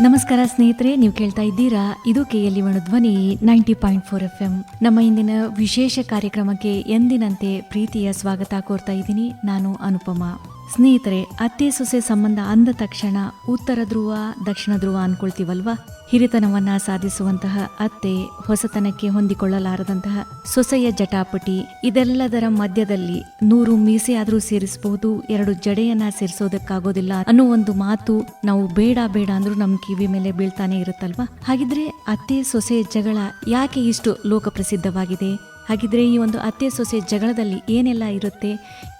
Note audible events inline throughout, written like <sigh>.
ನಮಸ್ಕಾರ ಸ್ನೇಹಿತರೆ, ನೀವು ಕೇಳ್ತಾ ಇದ್ದೀರಾ? ಇದು KLE Dhwani, ninety point four F M ನಮ್ಮ ಇಂದಿನ ವಿಶೇಷ ಕಾರ್ಯಕ್ರಮಕ್ಕೆ ಎಂದಿನಂತೆ ಪ್ರೀತಿಯ ಸ್ವಾಗತ ಕೋರ್ತಾ ಇದ್ದೀನಿ. ನಾನು ಅನುಪಮ. ಸ್ನೇಹಿತರೆ, ಅತ್ತೆ ಸೊಸೆ ಸಂಬಂಧ ಅಂದ ತಕ್ಷಣ ಉತ್ತರ ಧ್ರುವ, ದಕ್ಷಿಣ ಧ್ರುವ ಅನ್ಕೊಳ್ತೀವಲ್ವಾ? ಹಿರಿತನವನ್ನ ಸಾಧಿಸುವಂತಹ ಅತ್ತೆ ಹೊಸತನಕ್ಕೆ ಹೊಂದಿಕೊಳ್ಳಲಾರದಂತಹ ಸೊಸೆಯ ಜಟಾಪಟಿ ಇದೆಲ್ಲದರ ಮಧ್ಯದಲ್ಲಿ ನೂರು ಮೀಸೆಯಾದರೂ ಸೇರಿಸಬಹುದು, ಎರಡು ಜಡೆಯನ್ನ ಸೇರಿಸೋದಕ್ಕಾಗೋದಿಲ್ಲ ಅನ್ನೋ ಒಂದು ಮಾತು ನಾವು ಬೇಡ ಬೇಡ ಅಂದ್ರೂ ನಮ್ ಕಿವಿ ಮೇಲೆ ಬೀಳ್ತಾನೆ ಇರುತ್ತಲ್ವಾ? ಹಾಗಿದ್ರೆ ಅತ್ತೆ ಸೊಸೆಯ ಜಗಳ ಯಾಕೆ ಇಷ್ಟು ಲೋಕಪ್ರಸಿದ್ಧವಾಗಿದೆ? ಹಾಗಿದ್ರೆ ಈ ಒಂದು ಅತ್ತೆ ಸೊಸೆ ಜಗಳದಲ್ಲಿ ಏನೆಲ್ಲ ಇರುತ್ತೆ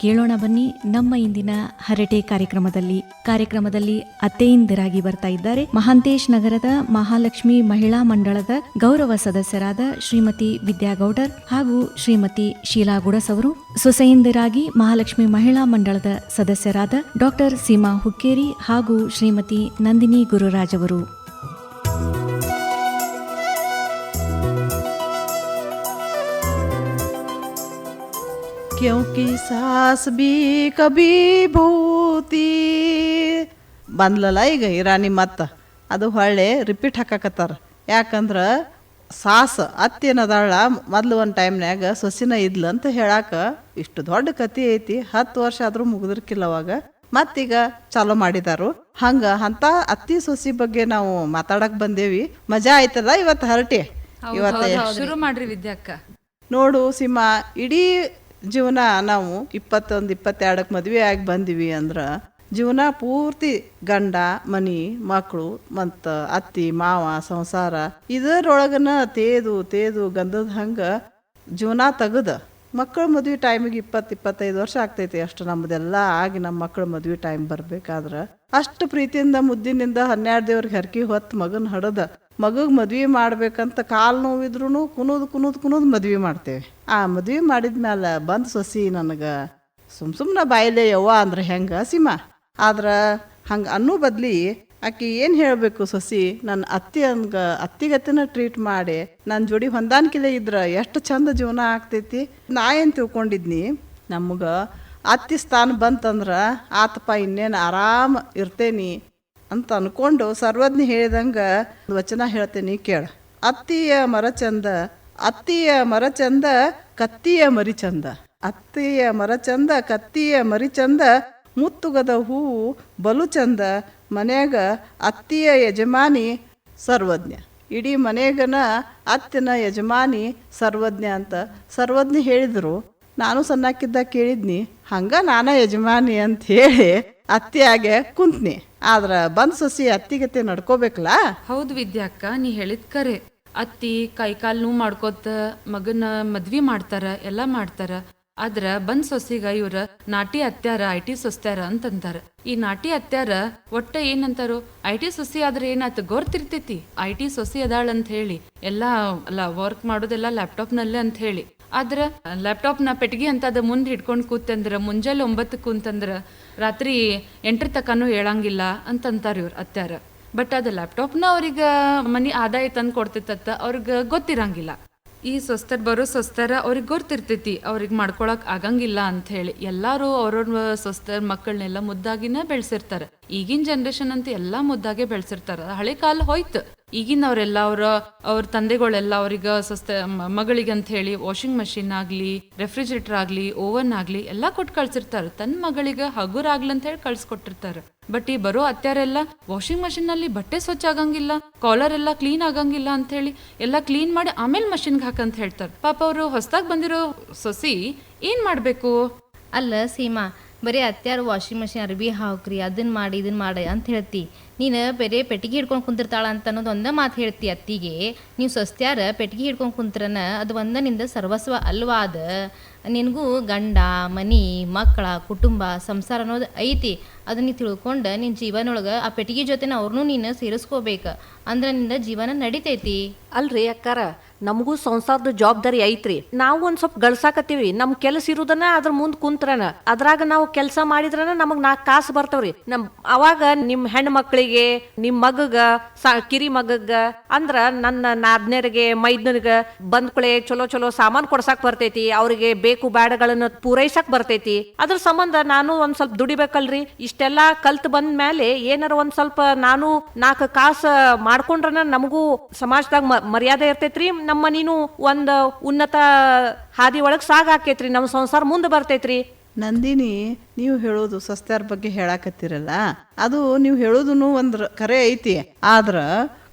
ಕೇಳೋಣ ಬನ್ನಿ. ನಮ್ಮ ಇಂದಿನ ಹರಟೆ ಕಾರ್ಯಕ್ರಮದಲ್ಲಿ ಕಾರ್ಯಕ್ರಮದಲ್ಲಿ ಅತ್ತೆಯಿಂದಿರಾಗಿ ಬರ್ತಾ ಇದ್ದಾರೆ ಮಹಾಂತೇಶ್ ನಗರದ ಮಹಾಲಕ್ಷ್ಮಿ ಮಹಿಳಾ ಮಂಡಳದ ಗೌರವ ಸದಸ್ಯರಾದ ಶ್ರೀಮತಿ ವಿದ್ಯಾಗೌಡರ್ ಹಾಗೂ ಶ್ರೀಮತಿ ಶೀಲಾ ಗುಡಸ್ ಅವರು ಸೊಸೆಯಿಂದರಾಗಿ ಮಹಾಲಕ್ಷ್ಮಿ ಮಹಿಳಾ ಮಂಡಳದ ಸದಸ್ಯರಾದ ಡಾಕ್ಟರ್ ಸೀಮಾ ಹುಕ್ಕೇರಿ ಹಾಗೂ ಶ್ರೀಮತಿ ನಂದಿನಿ ಗುರುರಾಜ್ ಅವರು क्योंकि सास भी कभी ಭೂತಿ ಬಂದ್ಲಲ್ಲ ಈಗ ಇರಾನಿ ಮತ್ತ ಅದು ಹೊಳ್ಳೆ ರಿಪೀಟ್ ಹಾಕಾಕತ್ತಾರ ಯಾಕಂದ್ರ ಸಾಸ್ ಅತ್ತೇನದಾಳ ಮೊದ್ಲು ಒಂದು ಟೈಮ್ನ್ಯಾಗ ಸೊಸಿನ ಇದ್ಲ ಅಂತ ಹೇಳಾಕ ಇಷ್ಟು ದೊಡ್ಡ ಕತಿ ಐತಿ ಹತ್ತು ವರ್ಷ ಆದ್ರೂ ಮುಗಿದಿರ್ಕಿಲ್ಲ ಅವಾಗ ಮತ್ತೀಗ ಚಾಲೂ ಮಾಡಿದಾರು ಹಂಗ ಅಂತ ಅತ್ತಿ ಸೊಸಿ ಬಗ್ಗೆ ನಾವು ಮಾತಾಡಕ್ ಬಂದೇವಿ ಮಜಾ ಆಯ್ತದ ಇವತ್ತು ಹರಟೆ ಇವತ್ತೆ ಶುರು ಮಾಡ್ರಿ ವಿದ್ಯಾಕ್ಕ ನೋಡು ಸಿಂಹ ಇಡೀ ಜೀವನ ನಾವು ಇಪ್ಪತ್ತೊಂದು, ಇಪ್ಪತ್ತೆರಡಕ್ಕೆ ಮದುವೆ ಆಗಿ ಬಂದಿವಿ ಅಂದ್ರೆ ಜೀವನ ಪೂರ್ತಿ ಗಂಡ, ಮನಿ ಮಕ್ಕಳು ಮತ್ತು ಅತ್ತಿ, ಮಾವ, ಸಂಸಾರ ಇದರೊಳಗನ ತೇದು ತೇದು ಗಂಧದ ಹಂಗೆ ಜೀವನ ತೆಗದ. ಮಕ್ಕಳ ಮದುವೆ ಟೈಮಿಗೆ ಇಪ್ಪತ್ತು, ಇಪ್ಪತ್ತೈದು ವರ್ಷ ಆಗ್ತೈತಿ ಅಷ್ಟು ನಮ್ಮದೆಲ್ಲ ಆಗಿ ನಮ್ಮ ಮಕ್ಕಳ ಮದುವೆ ಟೈಮ್ ಬರ್ಬೇಕಾದ್ರೆ ಅಷ್ಟು ಪ್ರೀತಿಯಿಂದ, ಮುದ್ದಿನಿಂದ ಹನ್ನೆರಡು ದೇವ್ರಿಗೆ ಹರಕಿ ಹೊತ್ತು ಮಗನ ಹಡದ. ಮಗಗ್ ಮದ್ವೆ ಮಾಡಬೇಕಂತ ಕಾಲು ನೋವಿದ್ರೂ ಕುನೋದು ಕುನೋದು ಕುನೋದು ಮದ್ವೆ ಮಾಡ್ತೇವೆ. ಆ ಮದ್ವೆ ಮಾಡಿದ್ಮೇಲೆ ಬಂದು ಸೊಸಿ ನನಗೆ, ಸುಮ್ ಸುಮ್ಮನೆ ಬಾಯಿಲೆ ಯವ್ವ ಅಂದ್ರೆ ಹೆಂಗೆ ಸೀಮಾ? ಆದ್ರೆ ಹಂಗೆ ಅನ್ನೋ ಬದ್ಲಿ ಆಕಿ ಏನು ಹೇಳಬೇಕು ಸೊಸಿ ನನ್ನ ಅತ್ತಿ ಹಂಗೆ ಅತ್ತಿಗತ್ತಿನ ಟ್ರೀಟ್ ಮಾಡಿ ನನ್ನ ಜೋಡಿ ಹೊಂದಾಣಿಕೆಲೆ ಇದ್ರೆ ಎಷ್ಟು ಚಂದ ಜೀವನ ಆಗ್ತೈತಿ? ನಾ ಏನು ತಿಳ್ಕೊಂಡಿದ್ನಿ, ನಮ್ಗೆ ಅತ್ತಿ ಸ್ಥಾನ ಬಂತಂದ್ರೆ ಆತಪ್ಪ ಇನ್ನೇನು ಆರಾಮ ಇರ್ತೇನಿ ಅಂತ ಅನ್ಕೊಂಡು ಸರ್ವಜ್ಞ ಹೇಳಿದಂಗ ವಚನ ಹೇಳ್ತೇನೆ ಕೇಳ. ಅತ್ತಿಯ ಮರ ಚಂದ ಅತ್ತಿಯ ಮರ ಚಂದ ಕತ್ತಿಯ ಮರಿ ಚಂದ ಅತ್ತಿಯ ಮರ ಚಂದ ಕತ್ತಿಯ ಮರಿಚಂದ, ಮುತ್ತುಗದ ಹೂವು ಬಲು ಚಂದ ಮನ್ಯಾಗ ಅತ್ತಿಯ ಯಜಮಾನಿ ಸರ್ವಜ್ಞ. ಇಡೀ ಮನೆಗನ ಅತ್ತಿನ ಯಜಮಾನಿ ಸರ್ವಜ್ಞ ಅಂತ ಸರ್ವಜ್ಞ ಹೇಳಿದ್ರು. ನಾನು ಸಣ್ಣಕ್ಕಿದ್ದ ಕೇಳಿದ್ನಿ, ಹಂಗ ನಾನ ಯಜಮಾನಿ ಅಂತ ಹೇಳಿ ಅತ್ತಿಯಾಗೆ ಕುಂತ್ನಿ. ಆದ್ರ ಬಂದ್ ಸೊಸಿ ಅತ್ತಿಗತ್ತೆ ನಡ್ಕೋಬೇಕಲ್ಲ? ಹೌದು ವಿದ್ಯಾಕ್ಕ, ನೀ ಹೇಳಿದ್ ಕರೆ. ಅತ್ತಿ ಕೈಕಾಲ್ ನೋವು ಮಾಡ್ಕೋತ ಮಗನ ಮದ್ವಿ ಮಾಡ್ತಾರ, ಎಲ್ಲಾ ಮಾಡ್ತಾರ. ಆದ್ರ ಬಂದ್ ಸೊಸಿಗ ಇವ್ರ ನಾಟಿ ಅತ್ಯಾರ ಐ ಟಿ ಸೊಸ್ತ್ಯಾರ ಅಂತಂತಾರ. ಈ ನಾಟಿ ಅತ್ಯಾರ ಒಟ್ಟ ಏನಂತಾರೋ? ಐ ಟಿ ಸೊಸಿ ಆದ್ರೆ ಏನಾಯ್ತು ಗೊರ್ತಿರ್ತೈತಿ? ಐ ಟಿ ಸೊಸಿ ಅದಾಳ ಅಂತ ಹೇಳಿ. ಎಲ್ಲಾ ವರ್ಕ್ ಮಾಡೋದೆಲ್ಲ ಲ್ಯಾಪ್ಟಾಪ್ ನಲ್ಲೇ ಅಂತ ಹೇಳಿ. ಆದ್ರ ಲ್ಯಾಪ್ಟಾಪ್ನ ಪೆಟ್ಟಿಗೆ ಅಂತ ಅದ ಮುಂದೆ ಹಿಡ್ಕೊಂಡು ಕೂತಂದ್ರ ಮುಂಜಾನೆ ಒಂಬತ್ತು ಕೂತಂದ್ರ ರಾತ್ರಿ ಎಂಟ್ರ ತಕನು ಹೇಳಂಗಿಲ್ಲ ಅಂತಂತಾರ ಇವ್ರ ಅತ್ಯಾರ ಬಟ್ ಅದು ಲ್ಯಾಪ್ಟಾಪ್ನ ಅವ್ರಿಗೆ ಮನಿ ಆದಾಯ ತಂದು ಕೊಡ್ತೈತತ್ತ ಅವ್ರಿಗೆ ಗೊತ್ತಿರಂಗಿಲ್ಲ. ಈ ಸ್ವಸ್ಥರ್ ಬರೋ ಸ್ವಸ್ಥರ ಅವ್ರಿಗೆ ಗೊತ್ತಿರ್ತೈತಿ, ಅವ್ರಿಗೆ ಮಾಡ್ಕೊಳಕ್ ಆಗಂಗಿಲ್ಲ ಅಂತ ಹೇಳಿ ಎಲ್ಲಾರು ಅವ್ರವ್ರ ಸ್ವಸ್ಥರ ಮಕ್ಕಳನ್ನೆಲ್ಲ ಮುದ್ದಾಗಿನ ಬೆಳ್ಸಿರ್ತಾರ. ಈಗಿನ ಜನ್ರೇಷನ್ ಅಂತ ಎಲ್ಲಾ ಮುದ್ದಾಗೆ ಬೆಳ್ಸಿರ್ತಾರ. ಹಳೆ ಕಾಲ ಹೋಯ್ತು. ಈಗಿನ ಅವರ, ಅವ್ರ ತಂದೆಗಳೆಲ್ಲ ಅವ್ರಿಗೆ ಸಸ್ತ ಮಗಳಿಗೆ ಅಂತ ಹೇಳಿ ವಾಷಿಂಗ್ ಮಷಿನ್ ಆಗಲಿ ರೆಫ್ರಿಜರೇಟರ್ ಆಗಲಿ ಓವನ್ ಆಗ್ಲಿ ಎಲ್ಲಾ ಕೊಟ್ಟು ಕಳ್ಸಿರ್ತಾರ. ತನ್ನ ಮಗಳಿಗೆ ಹಗುರ ಆಗ್ಲಿ ಅಂತ ಹೇಳಿ ಕಳ್ಸಿಕೊಟ್ಟಿರ್ತಾರ. ಬಟ್ ಈ ಬರೋ ಅತ್ಯಾರೆಲ್ಲ ವಾಷಿಂಗ್ ಮಷಿನ್ನಲ್ಲಿ ಬಟ್ಟೆ ಸ್ವಚ್ಛ ಆಗಂಗಿಲ್ಲ ಕಾಲರ್ ಎಲ್ಲ ಕ್ಲೀನ್ ಆಗಂಗಿಲ್ಲ ಅಂತ ಹೇಳಿ ಎಲ್ಲ ಕ್ಲೀನ್ ಮಾಡಿ ಆಮೇಲೆ ಮಷಿನ್ಗೆ ಹಾಕಂತ ಹೇಳ್ತಾರೆ. ಪಾಪ ಅವರು ಹೊಸದಾಗಿ ಬಂದಿರೋ ಸೊಸಿ ಏನ್ ಮಾಡಬೇಕು? ಅಲ್ಲ ಸೀಮಾ ಬರೀ ಅತ್ಯಾರು ವಾಷಿಂಗ್ ಮಷಿನ್ ಅರ್ಬಿ ಹಾಕ್ರಿ ಅದನ್ನ ಮಾಡಿ ಇದನ್ನ ಮಾಡಿ ಅಂತ ಹೇಳ್ತಿ. ನೀನು ಬೇರೆ ಪೆಟ್ಟಿಗೆ ಹಿಡ್ಕೊಂಡು ಕುಂತಿರ್ತಾಳ ಅಂತ ಅನ್ನೋದು ಒಂದೇ ಮಾತು ಹೇಳ್ತಿ ಅತ್ತಿಗೆ. ನೀವು ಸಸ್ತ್ಯಾರ ಪೆಟ್ಟಿಗೆ ಹಿಡ್ಕೊಂಡು ಕುಂತ್ರನ, ಅದು ಒಂದ ನಿಂದ ಸರ್ವಸ್ವ ಅಲ್ವಾದ ನಿನಗೂ ಗಂಡ, ಮನಿ, ಮಕ್ಕಳ, ಕುಟುಂಬ, ಸಂಸಾರ ಅನ್ನೋದು ಐತಿ. ಅದನ್ನ ತಿಳ್ಕೊಂಡು ನಿನ್ನ ಜೀವನೊಳಗೆ ಆ ಪೆಟ್ಟಿಗೆ ಜೊತೆನ ಅವ್ರನ್ನೂ ನೀನು ಸೇರಿಸ್ಕೋಬೇಕು. ಅಂದ್ರೆ ನಿಂದ ಜೀವನ ನಡಿತೈತಿ. ಅಲ್ರಿ ಅಕ್ಕಾರ ನಮಗೂ ಸಂಸಾರದ ಜವಾಬ್ದಾರಿ ಐತ್ರಿ. ನಾವು ಒಂದ್ ಸ್ವಲ್ಪ ಗಳಸಾಕತ್ತೀವಿ. ನಮ್ ಕೆಲಸ ಇರುದನ್ನ ಅದ್ರ ಮುಂದ್ ಕುಂತ್ರನ. ಅದ್ರಾಗ ನಾವು ಕೆಲಸ ಮಾಡಿದ್ರನ ನಮಗ್ ನಾಲ್ಕು ಕಾಸು ಬರ್ತಾವ್ರಿ. ನಮ್ ಅವಾಗ ನಿಮ್ ಹೆಣ್ ಮಕ್ಕಳಿಗೆ ನಿಮ್ ಮಗಗ ಕಿರಿ ಮಗಗ, ಅಂದ್ರ ನನ್ನ ನಾದ್ನೇರಿಗೆ, ಮೈದ್ನರ್ಗ ಬಂದ್ಕಳೆ ಚಲೋ ಚಲೋ ಸಾಮಾನ್ ಕೊಡ್ಸಾಕ್ ಬರ್ತೈತಿ. ಅವ್ರಿಗೆ ಬೇಕು ಬ್ಯಾಡಗಳನ್ನ ಪೂರೈಸಕ್ ಬರ್ತೈತಿ. ಅದ್ರ ಸಂಬಂಧ ನಾನು ಒಂದ್ ಸ್ವಲ್ಪ ದುಡಿಬೇಕಲ್ರಿ. ಇಷ್ಟೆಲ್ಲಾ ಕಲ್ತ್ ಬಂದ ಮೇಲೆ ಏನಾರ ಒಂದ್ ಸ್ವಲ್ಪ ನಾನು ನಾಲ್ಕು ಕಾಸ ಮಾಡ್ಕೊಂಡ್ರನ ನಮಗೂ ಸಮಾಜದಾಗ ಮರ್ಯಾದೆ ಇರ್ತೈತ್ರಿ. ನಮ್ಮ ನೀನು ಒಂದು ಉನ್ನತ ಹಾದಿ ಒಳಗೆ ಸಾಗ್ ಆಕೇತ್ರಿ ನಮ್ಮ ಸಂಸಾರ ಮುಂದೆ ಬರ್ತೈತ್ರಿ. ನಂದಿನಿ, ನೀವು ಹೇಳೋದು ಸಸ್ತ್ಯಾರ ಬಗ್ಗೆ ಹೇಳಾಕತ್ತೀರಲ್ಲ, ಅದು ನೀವು ಹೇಳೋದು ಒಂದು ಕರೆ ಐತಿ. ಆದ್ರ